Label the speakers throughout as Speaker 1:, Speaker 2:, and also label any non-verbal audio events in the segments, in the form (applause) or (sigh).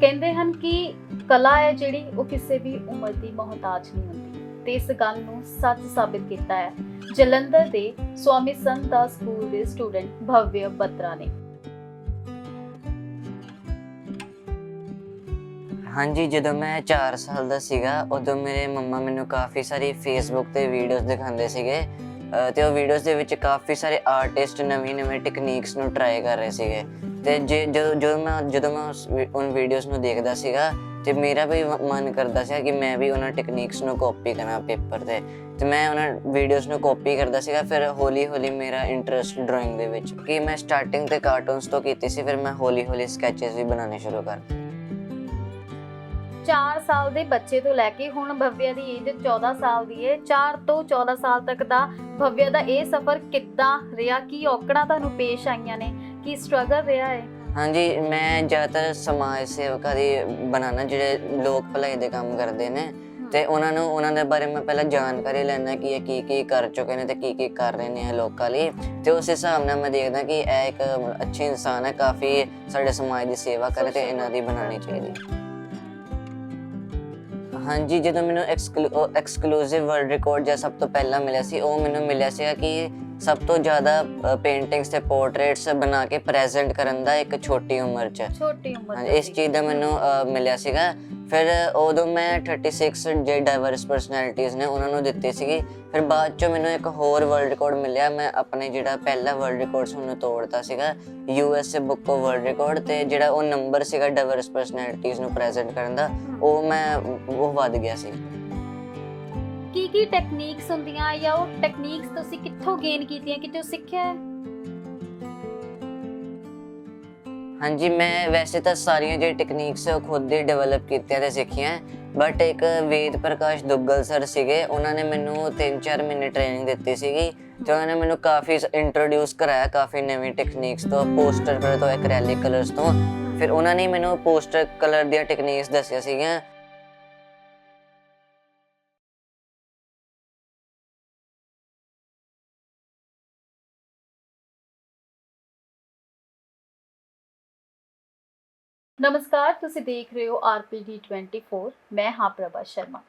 Speaker 1: ਕਹਿੰਦੇ ਹਨ ਕਿ ਕਲਾ ਹੈ ਜਿਹੜੀ ਉਹ ਕਿਸੇ ਵੀ ਉਮਰ ਦੀ ਮੁਹਤਾਜ ਨਹੀਂ ਹੁੰਦੀ। ਤੇ ਇਸ ਗੱਲ ਨੂੰ ਸੱਚ ਸਾਬਿਤ ਕੀਤਾ ਹੈ। ਜਲੰਧਰ ਦੇ ਸਵਾਮੀ ਸੰਤ ਸਕੂਲ ਦੇ ਸਟੂਡੈਂਟ ਭਵਯ ਬਤਰਾ ਨੇ।
Speaker 2: ਹਾਂਜੀ, ਜਦੋਂ ਮੈਂ 4 ਸਾਲ ਦਾ ਸੀਗਾ, ਉਦੋਂ ਮੇਰੇ ਮੰਮਾ ਮੈਨੂੰ ਕਾਫੀ ਸਾਰੀ ਫੇਸਬੁੱਕ ਤੇ ਵੀਡੀਓਜ਼ ਦਿਖਾਉਂਦੇ ਸੀਗੇ। ਅਹ ਤੇ ਉਹ ਵੀਡੀਓਜ਼ ਦੇ ਵਿੱਚ ਕਾਫੀ ਸਾਰੇ ਆਰਟਿਸਟ ਨਵੀਂ ਨਵੀਂ ਟੈਕਨੀਕਸ ਨੂੰ ਟਰਾਈ ਕਰ ਰਹੇ ਸੀਗੇ। ਤੇ ਜੇ ਜਦੋਂ ਜਦੋਂ ਮੈਂ ਜਦੋਂ ਮੈਂ ਉਸ ਵੀ- ਉਨ ਵੀਡੀਓਜ਼ ਨੂੰ ਦੇਖਦਾ ਸੀਗਾ, ਤੇ ਮੇਰਾ ਵੀ ਮ- ਮਨ ਕਰਦਾ ਸੀ ਕਿ ਮੈਂ ਵੀ ਉਹਨਾਂ ਟੈਕਨੀਕਸ ਨੂੰ ਕਾਪੀ ਕਰਾਂ ਪੇਪਰ ਤੇ। ਤੇ ਮੈਂ ਉਹਨਾਂ ਵੀਡੀਓਜ਼ ਨੂੰ ਕਾਪੀ ਕਰਦਾ ਸੀਗਾ, ਫਿਰ ਹੌਲੀ ਹੌਲੀ ਮੇਰਾ ਇੰਟਰਸਟ ਡਰਾਇੰਗ ਦੇ ਵਿੱਚ, ਕਿ ਮੈਂ ਸਟਾਰਟਿੰਗ ਤੇ ਕਾਰਟੂਨਸ ਤੋਂ ਕੀਤੀ ਸੀ, ਫਿਰ ਮੈਂ ਹੌਲੀ ਹੌਲੀ ਸਕੈਚਸ ਵੀ ਬਣਾਉਣੇ ਸ਼ੁਰੂ ਕਰ
Speaker 1: 4 ਸਾਲ ਦੇ ਬੱਚੇ ਤੋਂ ਲੈ ਕੇ ਹੁਣ ਭਵਯ ਦੀ ਏਜ 14 ਸਾਲ ਦੀ ਹੈ 4 ਤੋਂ 14 ਸਾਲ ਤੱਕ ਦਾ ਭਵਯ ਦਾ ਇਹ ਸਫ਼ਰ ਕਿੱਦਾਂ ਰਿਹਾ, ਕੀ ਔਕੜਾਂ ਤੁਹਾਨੂੰ ਪੇਸ਼ ਆਈਆਂ ਨੇ? ਕੀ ਸਟਰਗਲ ਰਿਹਾ ਹੈ?
Speaker 2: ਹਾਂਜੀ ਮੈਂ ਜ਼ਿਆਦਾਤਰ ਸਮਾਜ ਸੇਵਕਾਂ ਦੀ ਬਣਾਉਣਾ ਜਿਹੜੇ ਲੋਕ ਭਲਾਈ ਦੇ ਕੰਮ ਕਰਦੇ ਨੇ। ਤੇ ਉਹਨਾਂ ਨੂੰ ਉਹਨਾਂ ਦੇ ਬਾਰੇ ਮੈਂ ਪਹਿਲਾਂ ਜਾਣਕਾਰੀ ਲੈਣਾ ਕਿ ਇਹ ਕੀ ਕੀ ਕਰ ਚੁੱਕੇ ਨੇ ਤੇ ਕੀ ਕੀ ਕਰ ਰਹੇ ਨੇ ਇਹ ਲੋਕਾਂ ਲਈ। ਤੇ ਉਸ ਹਿਸਾਬ ਨਾਲ ਮੈਂ ਦੇਖਦਾ ਕਿ ਇਹ ਇੱਕ ਅੱਛੇ ਇਨਸਾਨ ਹੈ ਕਾਫੀ ਸਾਡੇ ਸਮਾਜ ਦੀ ਸੇਵਾ ਕਰੇ ਤੇ ਇਹਨਾਂ ਦੀ ਬਣਾਉਣੀ ਚਾਹੀਦੀ ਹਾਂਜੀ ਜਦੋਂ ਮੈਨੂੰ ਐਕਸਕਲੂਸਿਵ ਵਰਲਡ ਰਿਕਾਰਡ ਜਾਂ ਸਭ ਤੋਂ ਪਹਿਲਾਂ ਮਿਲਿਆ ਸੀ ਉਹ ਮੈਨੂੰ ਮਿਲਿਆ ਸੀਗਾ ਕਿ ਸਭ ਤੋਂ ਜ਼ਿਆਦਾ ਪੇਂਟਿੰਗਸ ਤੇ ਪੋਰਟਰੇਟਸ ਬਣਾ ਕੇ ਪ੍ਰੈਜ਼ੈਂਟ ਕਰਨ ਦਾ ਇੱਕ ਛੋਟੀ ਉਮਰ 'ਚ।
Speaker 1: ਛੋਟੀ ਉਮਰ
Speaker 2: ਹਾਂਜੀ ਇਸ। ਚੀਜ਼ ਦਾ ਮੈਨੂੰ ਮਿਲਿਆ ਸੀਗਾ। ਫਿਰ ਉਦੋਂ ਮੈਂ 36 ਜੇ ਡਾਈਵਰਸ ਪਰਸਨੈਲਿਟੀਜ਼ ਨੇ ਉਹਨਾਂ ਨੂੰ ਦਿੱਤੀ ਸੀਗੀ। ਫਿਰ ਬਾਅਦ ਚੋਂ ਮੈਨੂੰ ਇੱਕ ਹੋਰ ਵਰਲਡ ਰਿਕਾਰਡ ਮਿਲਿਆ। ਮੈਂ ਆਪਣੇ ਜਿਹੜਾ ਪਹਿਲਾ ਵਰਲਡ ਰਿਕਾਰਡ ਸੀ ਉਹਨੂੰ ਤੋੜਤਾ ਸੀਗਾ। U S A book of world record ਤੇ ਜਿਹੜਾ ਉਹ ਨੰਬਰ ਸੀਗਾ ਡਾਈਵਰਸ ਪਰਸਨੈਲਿਟੀਜ਼ ਨੂੰ ਪ੍ਰੈਜ਼ੈਂਟ ਕਰਨ ਦਾ ਉਹ ਮੈਂ ਉਹ ਵੱਧ ਗਿਆ ਸੀ।
Speaker 1: ਕੀ ਕੀ ਟੈਕਨੀਕਸ ਹੁੰਦੀਆਂ ਜਾਂ ਉਹ ਟੈਕਨੀਕਸ ਤੁਸੀਂ ਕਿੱਥੋਂ ਗੇਨ ਕੀਤੀਆਂ, ਕਿਤੇ ਸਿੱਖਿਆ ਹੈ?
Speaker 2: ਹਾਂਜੀ, ਮੈਂ ਵੈਸੇ ਤਾਂ ਸਾਰੀਆਂ ਜਿਹੜੀ ਟੈਕਨੀਕਸ ਖੁਦ ਹੀ ਡਿਵੈਲਪ ਕੀਤੀਆਂ ਤੇ ਸਿੱਖੀਆਂ ਬਟ ਇੱਕ ਵੇਦ ਪ੍ਰਕਾਸ਼ ਦੁੱਗਲ ਸਰ ਸੀਗੇ, ਉਹਨਾਂ ਨੇ ਮੈਨੂੰ 3-4 ਮਹੀਨੇ ਟ੍ਰੇਨਿੰਗ ਦਿੱਤੀ ਸੀਗੀ ਤੇ ਉਹਨਾਂ ਨੇ ਮੈਨੂੰ ਕਾਫੀ ਇੰਟਰੋਡਿਊਸ ਕਰਾਇਆ ਕਾਫੀ ਨਵੀਂ ਟੈਕਨੀਕਸ ਤੋਂ ਪੋਸਟਰ ਕਲਰ ਤੋਂ ਐਕ੍ਰੈਲਿਕ ਕਲਰਸ ਤੋਂ। ਫਿਰ ਉਹਨਾਂ ਨੇ ਮੈਨੂੰ ਪੋਸਟਰ ਕਲਰ ਦੀਆਂ ਟੈਕਨੀਕਸ ਦੱਸਿਆ ਸੀਗੀਆਂ।
Speaker 1: ਨਮਸਕਾਰ, ਤੁਸੀਂ ਦੇਖ ਰਹੇ ਹੋ ਆਰਪੀਡੀ 24 ਮੈਂ ਹਾਂ ਪ੍ਰਭਾ ਸ਼ਰਮਾ।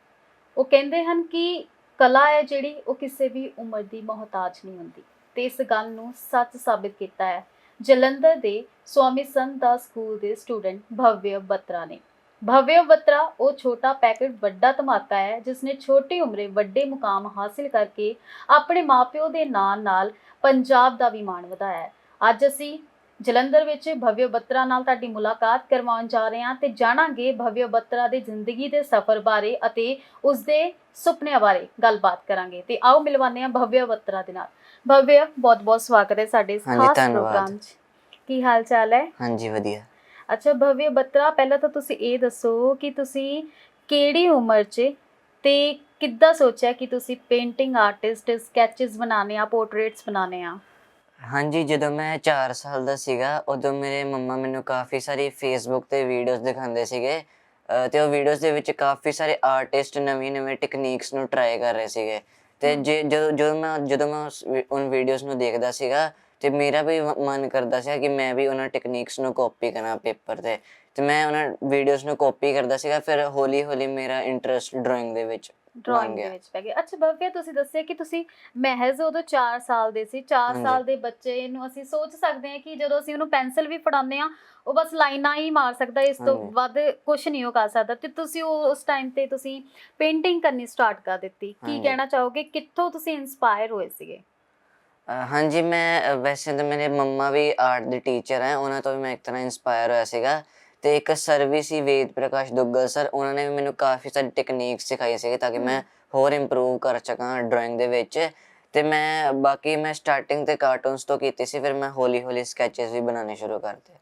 Speaker 1: ਉਹ ਕਹਿੰਦੇ ਹਨ ਕਿ ਕਲਾ ਹੈ ਜਿਹੜੀ, ਉਹ ਕਿਸੇ ਵੀ ਉਮਰ ਦੀ ਮੁਹਤਾਜ ਨਹੀਂ ਹੁੰਦੀ। ਤੇ ਇਸ ਗੱਲ ਨੂੰ ਸੱਚ ਸਾਬਿਤ ਕੀਤਾ ਹੈ। ਜਲੰਧਰ ਦੇ ਸਵਾਮੀ ਸੰਤ ਦਾਸ ਸਕੂਲ ਦੇ ਸਟੂਡੈਂਟ ਭਵਯ ਬਤਰਾ ਨੇ। ਭਵਯ ਬਤਰਾ, ਉਹ ਛੋਟਾ ਪੈਕੇਟ ਵੱਡਾ ਧਮਾਕਾ ਹੈ ਜਿਸ ਨੇ ਛੋਟੀ ਉਮਰੇ ਵੱਡੇ ਮੁਕਾਮ ਹਾਸਿਲ ਕਰਕੇ ਆਪਣੇ ਮਾਪਿਓ ਦੇ ਨਾਲ ਨਾਲ ਪੰਜਾਬ ਦਾ ਵੀ ਮਾਣ ਵਧਾਇਆ ਹੈ। ਅੱਜ ਅਸੀਂ ਜਲੰਧਰ ਵਿੱਚ ਭਵਯ ਬੱਤਰਾ ਨਾਲ ਤੁਹਾਡੀ ਮੁਲਾਕਾਤ ਕਰਵਾਉਣ ਜਾ ਰਹੇ ਹਾਂ ਤੇ ਜਾਣਾਂਗੇ ਭਵਯ ਬੱਤਰਾ ਦੇ ਜ਼ਿੰਦਗੀ ਦੇ ਸਫ਼ਰ ਬਾਰੇ ਅਤੇ ਉਸ ਦੇ ਸੁਪਨਿਆਂ ਬਾਰੇ ਗੱਲਬਾਤ ਕਰਾਂਗੇ। ਤੇ ਆਓ ਮਿਲਵਾਉਂਦੇ ਹਾਂ ਭਵਯ ਬੱਤਰਾ ਦੇ ਨਾਲ। ਭਵਯ ਬਹੁਤ ਬਹੁਤ ਸਵਾਗਤ ਹੈ ਸਾਡੇ ਇਸ
Speaker 2: ਹਾਂਜੀ,
Speaker 1: ਖਾਸ
Speaker 2: ਧੰਨਵਾਦ।
Speaker 1: ਪ੍ਰੋਗਰਾਮ 'ਚ। ਕੀ ਹਾਲ ਚਾਲ ਹੈ?
Speaker 2: ਹਾਂਜੀ ਵਧੀਆ।
Speaker 1: ਅੱਛਾ ਭਵਯ ਬੱਤਰਾ ਪਹਿਲਾਂ ਤਾਂ ਤੁਸੀਂ ਇਹ ਦੱਸੋ ਕਿ ਤੁਸੀਂ ਕਿਹੜੀ ਉਮਰ 'ਚ ਤੇ ਕਿੱਦਾਂ ਸੋਚਿਆ ਕਿ ਤੁਸੀਂ ਪੇਂਟਿੰਗ ਆਰਟਿਸਟ ਸਕੈਚਸ ਬਣਾਉਣੇ ਆ ਪੋਰਟਰੇਟਸ ਬਣਾਉਣੇ ਆ?
Speaker 2: ਹਾਂਜੀ ਜਦੋਂ ਮੈਂ 4 ਸਾਲ ਦਾ ਸੀਗਾ ਉਦੋਂ ਮੇਰੇ ਮੰਮਾ ਮੈਨੂੰ ਕਾਫੀ ਸਾਰੀ ਫੇਸਬੁੱਕ ਤੇ ਵੀਡੀਓਜ਼ ਦਿਖਾਉਂਦੇ ਸੀਗੇ ਤੇ ਉਹ ਵੀਡੀਓਜ਼ ਦੇ ਵਿੱਚ ਕਾਫੀ ਸਾਰੇ ਆਰਟਿਸਟ ਨਵੀਂ ਨਵੀਂ ਟੈਕਨੀਕਸ ਨੂੰ ਟਰਾਈ ਕਰ ਰਹੇ ਸੀਗੇ। ਤੇ ਜੇ ਜਦੋਂ ਜਦੋਂ ਮੈਂ ਜਦੋਂ ਮੈਂ ਉਨ ਵੀਡੀਓਜ਼ ਨੂੰ ਦੇਖਦਾ ਸੀਗਾ ਤੇ ਮੇਰਾ ਵੀ ਮਨ ਕਰਦਾ ਸੀ ਕਿ ਮੈਂ ਵੀ ਉਹਨਾਂ ਟੈਕਨੀਕਸ ਨੂੰ ਕਾਪੀ ਕਰਾਂ ਪੇਪਰ ਤੇ। ਤੇ ਮੈਂ ਉਹਨਾਂ ਵੀਡੀਓਜ਼ ਨੂੰ ਕਾਪੀ ਕਰਦਾ ਸੀਗਾ ਫਿਰ ਹੌਲੀ ਹੌਲੀ ਮੇਰਾ ਇੰਟਰਸਟ ਡਰਾਇੰਗ ਦੇ ਵਿੱਚ
Speaker 1: ਡਰਾਇੰਗ ਦੇ। ਵਿੱਚ ਪੈ ਗਏ ਅੱਛਾ ਭਵਿਆ ਤੁਸੀਂ ਦੱਸਿਆ ਕਿ ਤੁਸੀਂ ਮਹਿਜ਼ ਉਦੋਂ 4 ਸਾਲ ਦੇ ਸੀ 4
Speaker 2: ਹਾਂਜੀ।
Speaker 1: ਸਾਲ ਦੇ ਬੱਚੇ ਨੂੰ ਅਸੀਂ ਸੋਚ ਸਕਦੇ ਹਾਂ ਕਿ ਜਦੋਂ ਅਸੀਂ ਉਹਨੂੰ ਪੈਨਸਲ ਵੀ ਫੜਾਉਂਦੇ ਆ ਉਹ ਬਸ ਲਾਈਨਾਂ ਹੀ ਮਾਰ ਸਕਦਾ ਇਸ ਤੋਂ। ਵੱਧ ਕੁਝ ਨਹੀਂ ਉਹ ਕਰ ਸਕਦਾ ਤੇ ਤੁਸੀਂ ਉਸ ਟਾਈਮ ਤੇ ਤੁਸੀਂ ਪੇਂਟਿੰਗ ਕਰਨੀ ਸਟਾਰਟ ਕਰ ਦਿੱਤੀ ਕੀ। ਕਹਿਣਾ ਚਾਹੋਗੇ ਕਿੱਥੋਂ ਤੁਸੀਂ ਇਨਸਪਾਇਰ ਹੋਏ ਸੀਗੇ
Speaker 2: ਹਾਂਜੀ ਮੈਂ ਵੈਸੇ ਤਾਂ ਮੇਰੇ ਮੰਮਾ ਵੀ ਆਰਟ ਦੇ ਟੀਚਰ ਹੈ ਉਹਨਾਂ ਤੋਂ ਵੀ ਮੈਂ ਇੱਕ ਤਰ੍ਹਾਂ ਇਨਸਪਾਇਰ ਹੋਇਆ ਸੀਗਾ ਤੇ ਇੱਕ ਸਰ ਵੀ ਸੀ ਵੇਦ ਪ੍ਰਕਾਸ਼ ਦੁੱਗਲ ਸਰ ਉਹਨਾਂ ਨੇ ਮੈਨੂੰ ਕਾਫੀ ਸਾਰੀ ਟੈਕਨੀਕਸ ਸਿਖਾਈ ਸੀ ਤਾਂ ਕਿ ਮੈਂ ਹੋਰ ਇੰਪਰੂਵ ਕਰ ਸਕਾਂ ਡਰਾਇੰਗ ਦੇ ਵਿੱਚ। ਤੇ ਮੈਂ ਬਾਕੀ ਮੈਂ ਸਟਾਰਟਿੰਗ ਤੇ ਕਾਰਟੂਨਸ ਤੋਂ ਕੀਤੀ ਸੀ ਫਿਰ ਮੈਂ ਹੌਲੀ ਹੌਲੀ ਸਕੈਚਸ ਵੀ ਬਣਾਉਣੇ ਸ਼ੁਰੂ ਕਰਤੇ।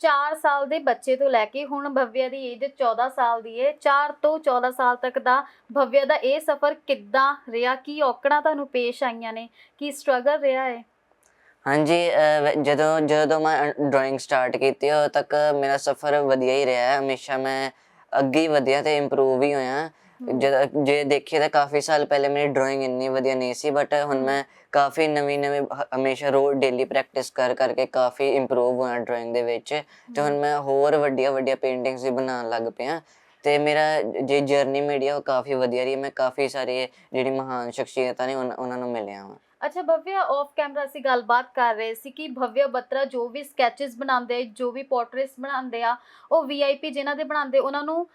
Speaker 1: 4 ਸਾਲ ਦੇ ਬੱਚੇ ਤੋਂ ਲੈ ਕੇ ਹੁਣ ਭਵਿਆ ਦੀ ਏਜ 14 ਸਾਲ ਦੀ ਹੈ 4 ਤੋਂ 14 ਸਾਲ ਤੱਕ ਦਾ ਭਵਿਆ ਦਾ ਇਹ ਸਫ਼ਰ ਕਿੱਦਾਂ ਰਿਹਾ? ਕੀ ਔਕੜਾਂ ਤੁਹਾਨੂੰ ਪੇਸ਼ ਆਈਆਂ ਨੇ? ਕੀ ਸਟਰਗਲ ਰਿਹਾ ਹੈ
Speaker 2: ਹਾਂਜੀ ਵ- ਜਦੋਂ ਜਦੋਂ ਮੈਂ ਡਰਾਇੰਗ ਸਟਾਰਟ ਕੀਤੀ ਉਦੋਂ ਤੱਕ ਮੇਰਾ ਸਫ਼ਰ ਵਧੀਆ ਹੀ ਰਿਹਾ। ਹੈ ਹਮੇਸ਼ਾ ਮੈਂ ਅੱਗੇ ਹੀ ਵਧਿਆ ਤੇ ਇੰਪਰੂਵ ਹੀ ਹੋਇਆ। ਜਦ ਜੇ ਦੇਖੀਏ ਤਾਂ ਕਾਫੀ ਸਾਲ ਪਹਿਲੇ ਮੇਰੀ ਡਰਾਇੰਗ ਇੰਨੀ ਵਧੀਆ ਨਹੀਂ ਸੀ ਬਟ ਹੁਣ ਮੈਂ ਕਾਫੀ ਨਵੀਂ ਨਵੀਂ ਹਮੇਸ਼ਾ ਰੋਜ਼ ਡੇਲੀ ਪ੍ਰੈਕਟਿਸ ਕਰ ਕਰਕੇ ਕਾਫੀ ਇੰਪਰੂਵ ਹੋਇਆ ਡਰਾਇੰਗ ਦੇ ਵਿੱਚ। ਤੇ ਹੁਣ ਮੈਂ ਹੋਰ ਵੱਡੀਆਂ ਵੱਡੀਆਂ ਪੇਂਟਿੰਗਸ ਵੀ ਬਣਾਉਣ ਲੱਗ ਪਿਆ। ਤੇ ਮੇਰਾ ਜੇ ਜਰਨੀ ਮੇਰੀ ਆ ਉਹ ਕਾਫੀ ਵਧੀਆ ਰਹੀ। ਮੈਂ ਕਾਫੀ ਸਾਰੇ ਜਿਹੜੀ ਮਹਾਨ ਸ਼ਖਸੀਅਤਾਂ ਨੇ ਉਹਨਾਂ ਨੂੰ ਮਿਲਿਆ ਹਾਂ
Speaker 1: ਅੱਛਾ, ਭਵਿਆ ਆਫ ਕੈਮਰਾ ਅਸੀਂ ਗੱਲਬਾਤ ਕਰ ਰਹੇ ਸੀ ਕਿ ਭਵਿਆ ਬੱਤਰਾ ਜੋ ਵੀ ਸਕੈਚਸ ਬਣਾਉਂਦੇ ਆ ਜੋ ਵੀ ਪੋਰਟਰੇਟਸ ਬਣਾਉਂਦੇ ਆ, ਉਹ ਵੀਆਈਪੀ ਜਿਨ੍ਹਾਂ ਦੇ ਬਣਾਉਂਦੇ, ਉਹਨਾਂ ਨੂੰ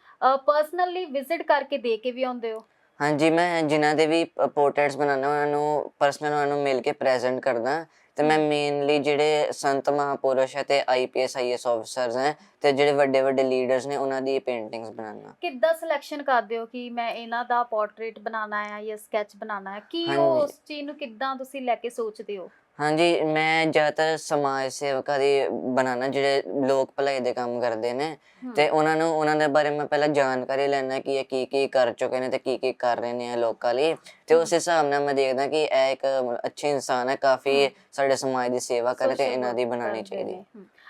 Speaker 1: ਪਰਸਨਲੀ ਵਿਜ਼ਿਟ ਕਰਕੇ ਦੇ ਕੇ ਵੀ ਆਉਂਦੇ ਹੋ?
Speaker 2: ਹਾਂਜੀ, ਮੈਂ ਜਿਨ੍ਹਾਂ ਦੇ ਵੀ ਪੋਰਟਰੇਟਸ ਬਣਾਉਣਾ ਉਹਨਾਂ ਨੂੰ ਪਰਸਨਲ ਉਹਨਾਂ ਨੂੰ ਮਿਲ ਕੇ ਪ੍ਰੈਜ਼ੈਂਟ ਕਰਦਾ। ਤੇ ਮੈਂ ਮੇਨਲੀ ਜਿਹੜੇ ਸੰਤ ਮਹਾਪੁਰਸ਼ ਹੈ ਤੇ ਆਈਪੀਐਸ ਆਈਐਸ ਆਫੀਸਰਸ ਹੈ ਤੇ ਜਿਹੜੇ ਵੱਡੇ ਵੱਡੇ ਲੀਡਰਸ ਨੇ ਉਹਨਾਂ ਦੀ ਪੇਂਟਿੰਗਸ ਬਣਾਉਣਾ
Speaker 1: ਕਿੱਦਾਂ ਸਿਲੈਕਸ਼ਨ ਕਰਦੇ ਹੋ ਕਿ ਮੈਂ ਇਹਨਾਂ ਦਾ ਪੋਰਟਰੇਟ ਬਣਾਉਣਾ ਹੈ ਜਾਂ ਸਕੈਚ ਬਣਾਉਣਾ ਹੈ? ਕੀ। ਉਹ ਉਸ ਚੀਜ਼ ਨੂੰ ਕਿੱਦਾਂ ਤੁਸੀਂ ਲੈ ਕੇ ਸੋਚਦੇ ਹੋ?
Speaker 2: ਹਾਂਜੀ ਮੈਂ ਜ਼ਿਆਦਾਤਰ ਸਮਾਜ ਸੇਵਕਾਂ ਦੀ ਬਣਾਉਣਾ ਜਿਹੜੇ ਲੋਕ ਭਲਾਈ ਦੇ ਕੰਮ ਕਰਦੇ ਨੇ ਤੇ ਉਹਨਾਂ ਨੂੰ ਉਹਨਾਂ ਦੇ ਬਾਰੇ ਮੈਂ ਪਹਿਲਾਂ ਜਾਣਕਾਰੀ ਲੈਣਾ ਕਿ ਇਹ ਕੀ ਕੀ ਕਰ ਚੁੱਕੇ ਨੇ ਤੇ ਕੀ ਕੀ ਕਰ ਰਹੇ ਨੇ ਇਹ ਲੋਕਾਂ ਲਈ ਤੇ ਉਸ ਹਿਸਾਬ ਨਾਲ ਮੈਂ ਦੇਖਦਾ ਕਿ ਇਹ ਇੱਕ ਅੱਛੇ ਇਨਸਾਨ ਹੈ ਕਾਫੀ ਸਾਡੇ ਸਮਾਜ ਦੀ ਸੇਵਾ ਕਰੇ ਤੇ ਇਹਨਾਂ ਦੀ ਬਣਾਉਣੀ ਚਾਹੀਦੀ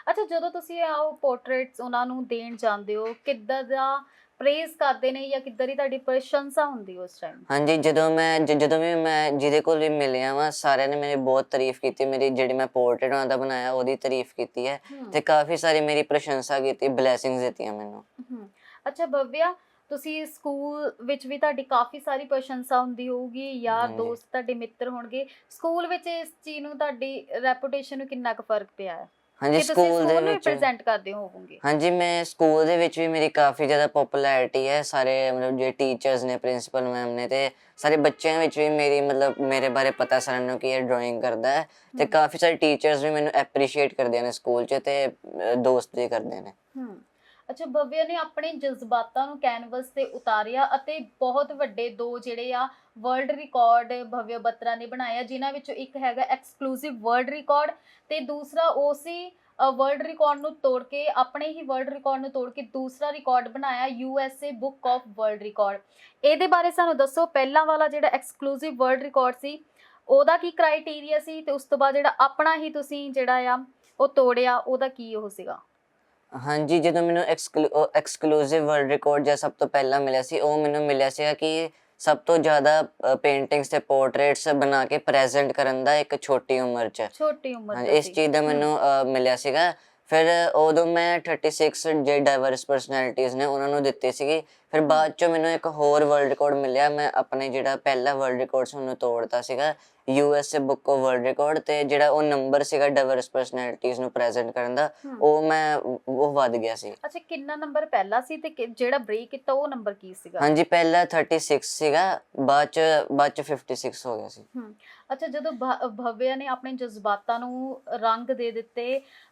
Speaker 1: ਅੱਛਾ ਜਦੋਂ ਤੁਸੀਂ ਆਓ ਪੋਰਟਰੇਟਸ ਉਹਨਾਂ ਨੂੰ ਦੇਣ ਜਾਂਦੇ ਹੋ ਕਿੱਦਾਂ ਦਾ ਪ੍ਰੇਜ਼ ਕਰਦੇ ਨੇ ਜਾਂ ਕਿੱਦਾਂ ਦੀ ਤੁਹਾਡੀ ਪ੍ਰਸ਼ੰਸਾ ਹੁੰਦੀ ਉਸ ਟਾਈਮ
Speaker 2: ਹਾਂਜੀ ਜਦੋਂ ਮੈਂ ਜ- ਜਦੋਂ ਵੀ ਮੈਂ ਜਿਹਦੇ ਕੋਲ ਵੀ ਮਿਲਿਆ ਵਾਂ ਸਾਰਿਆਂ ਨੇ ਮੇਰੀ ਬਹੁਤ ਤਾਰੀਫ ਕੀਤੀ ਮੇਰੀ ਜਿਹੜੀ ਮੈਂ ਪੋਰਟਰੇਟ ਉਹਨਾਂ ਦਾ ਬਣਾਇਆ ਉਹਦੀ ਤਾਰੀਫ ਕੀਤੀ ਹੈ ਤੇ ਕਾਫੀ ਸਾਰੀ ਮੇਰੀ ਪ੍ਰਸ਼ੰਸਾ ਕੀਤੀ ਬਲੇਸਿੰਗਸ ਦਿੱਤੀਆਂ ਮੈਨੂੰ।
Speaker 1: ਹਮ, ਅੱਛਾ ਭਵਿਆ ਤੁਸੀਂ ਸਕੂਲ ਵਿੱਚ ਵੀ ਤੁਹਾਡੀ ਕਾਫੀ ਸਾਰੀ ਪ੍ਰਸ਼ੰਸਾ ਹੁੰਦੀ ਹੋਊਗੀ ਯਾਰ
Speaker 2: ਹਾਂਜੀ।
Speaker 1: ਦੋਸਤ ਤੁਹਾਡੇ ਮਿੱਤਰ ਹੋਣਗੇ ਸਕੂਲ ਵਿੱਚ ਇਸ ਚੀਜ਼ ਨੂੰ ਤੁਹਾਡੀ ਰੈਪੂਟੇਸ਼ਨ ਨੂੰ ਕਿੰਨਾ ਕੁ ਫ਼ਰਕ ਪਿਆ ਹੈ?
Speaker 2: ਹਾਂਜੀ
Speaker 1: ਕਿ ਤੁਸੀਂ
Speaker 2: ਸਕੂਲ ਦੇ
Speaker 1: ਸਕੂਲ ਨੂੰ
Speaker 2: ਵਿੱਚ।
Speaker 1: ਰਿਪਰੈਜ਼ੈਂਟ ਕਰਦੇ ਹੋਵੋਗੇ।
Speaker 2: ਹਾਂਜੀ ਮੈਂ ਸਕੂਲ ਦੇ ਵਿੱਚ ਵੀ ਮੇਰੀ ਕਾਫੀ ਜ਼ਿਆਦਾ ਪਪੂਲੈਰਿਟੀ ਹੈ। ਸਾਰੇ ਮਤਲਬ ਜਿਹੜੇ ਟੀਚਰਸ ਨੇ ਪ੍ਰਿੰਸੀਪਲ ਮੈਮ ਨੇ ਤੇ ਸਾਰੇ ਬੱਚਿਆਂ ਵਿੱਚ ਵੀ ਮੇਰੀ ਮਤਲਬ ਮੇਰੇ ਬਾਰੇ ਪਤਾ ਸਾਰਿਆਂ ਨੂੰ ਕਿ ਇਹ ਡਰਾਇੰਗ ਕਰਦਾ ਹੈ ਤੇ। ਕਾਫੀ ਸਾਰੇ ਟੀਚਰਸ ਵੀ ਮੈਨੂੰ ਐਪਰੀਸ਼ੀਏਟ ਕਰਦੇ ਨੇ ਸਕੂਲ 'ਚ ਤੇ ਅਹ, ਦੋਸਤ ਵੀ ਕਰਦੇ ਨੇ।
Speaker 1: ਹਮ ਅੱਛਾ ਭਵਿਆ ਨੇ ਆਪਣੇ ਜਜ਼ਬਾਤਾਂ ਨੂੰ ਕੈਨਵਸ ਤੇ ਉਤਾਰਿਆ ਅਤੇ ਬਹੁਤ ਵੱਡੇ ਦੋ ਜਿਹੜੇ ਆ ਵਰਲਡ ਰਿਕਾਰਡ ਭਵਿਆ ਬੱਤਰਾ ਨੇ ਬਣਾਇਆ, ਜਿਨ੍ਹਾਂ ਵਿੱਚੋਂ ਇੱਕ ਹੈਗਾ ਐਕਸਕਲੂਸਿਵ ਵਰਲਡ ਰਿਕਾਰਡ ਤੇ ਦੂਸਰਾ ਉਸੇ ਵਰਲਡ ਰਿਕਾਰਡ ਨੂੰ ਤੋੜ ਕੇ, ਆਪਣੇ ਹੀ ਵਰਲਡ ਰਿਕਾਰਡ ਨੂੰ ਤੋੜ ਕੇ ਦੂਸਰਾ ਰਿਕਾਰਡ ਬਣਾਇਆ, U S A book of world record. ਇਹਦੇ ਬਾਰੇ ਸਾਨੂੰ ਦੱਸੋ, ਪਹਿਲਾਂ ਵਾਲਾ ਜਿਹੜਾ ਐਕਸਕਲੂਸਿਵ ਵਰਲਡ ਰਿਕਾਰਡ ਸੀ, ਉਹਦਾ ਕੀ ਕ੍ਰਾਈਟੇਰੀਆ ਸੀ ਤੇ ਉਸ ਤੋਂ ਬਾਅਦ ਜਿਹੜਾ ਆਪਣਾ ਹੀ ਤੁਸੀਂ ਜਿਹੜਾ ਆ, ਉਹ ਤੋੜਿਆ, ਉਹਦਾ ਕੀ ਉਹ ਸੀਗਾ?
Speaker 2: ਹਾਂਜੀ ਜਦੋਂ ਮੈਨੂੰ ਐਕਸਕਲੂਸਿਵ ਵਰਲਡ ਰਿਕਾਰਡ ਜਾਂ ਸਭ ਤੋਂ ਪਹਿਲਾਂ ਮਿਲਿਆ ਸੀ ਉਹ ਮੈਨੂੰ ਮਿਲਿਆ ਸੀਗਾ ਕਿ ਸਭ ਤੋਂ ਜ਼ਿਆਦਾ ਪੇਂਟਿੰਗਸ ਤੇ ਪੋਰਟਰੇਟਸ ਬਣਾ ਕੇ ਪ੍ਰੈਜ਼ੈਂਟ ਕਰਨ ਦਾ ਇੱਕ ਛੋਟੀ ਉਮਰ 'ਚ।
Speaker 1: ਛੋਟੀ ਉਮਰ
Speaker 2: ਹਾਂਜੀ ਇਸ
Speaker 1: ਸੀ।
Speaker 2: ਚੀਜ਼ ਦਾ ਮੈਨੂੰ ਮਿਲਿਆ ਸੀਗਾ। ਫਿਰ ਉਦੋਂ ਮੈਂ 36 ਜੇ ਡਾਈਵਰਸ ਪਰਸਨੈਲਿਟੀਜ਼ ਨੇ ਉਹਨਾਂ ਨੂੰ ਦਿੱਤੀ ਸੀਗੀ। ਫਿਰ ਬਾਅਦ ਚੋਂ ਮੈਨੂੰ ਇੱਕ ਹੋਰ ਵਰਲਡ ਰਿਕਾਰਡ ਮਿਲਿਆ। ਮੈਂ ਆਪਣੇ ਜਿਹੜਾ ਪਹਿਲਾ ਵਰਲਡ ਰਿਕਾਰਡ ਸੀ ਉਹਨੂੰ ਤੋੜਤਾ ਸੀਗਾ। USA book of world record ਤੇ ਜਿਹੜਾ ਉਹ ਨੰਬਰ ਸੀਗਾ ਡਾਈਵਰਸ ਪਰਸਨੈਲਿਟੀਜ਼ ਨੂੰ ਪ੍ਰੈਜ਼ੈਂਟ ਕਰਨ ਦਾ। ਉਹ ਮੈਂ ਉਹ ਵੱਧ ਗਿਆ ਸੀ।
Speaker 1: ਅੱਛਾ ਕਿੰਨਾ ਨੰਬਰ ਪਹਿਲਾ ਸੀ ਤੇ ਜਿਹੜਾ ਬ੍ਰੇਕ ਕੀਤਾ ਉਹ ਨੰਬਰ ਕੀ ਸੀਗਾ?
Speaker 2: ਹਾਂਜੀ ਪਹਿਲਾ 36 ਸੀਗਾ ਬਾਅਦ ਚ ਬਾਅਦ ਚ 56 ਹੋ ਗਿਆ ਸੀ।
Speaker 1: ਅੱਛਾ ਜਦੋਂ ਭਵਿਆ ਨੇ ਆਪਣੇ ਜਜ਼ਬਾਤਾਂ ਨੂੰ ਰੰਗ ਦੇ ਦਿੱਤੇ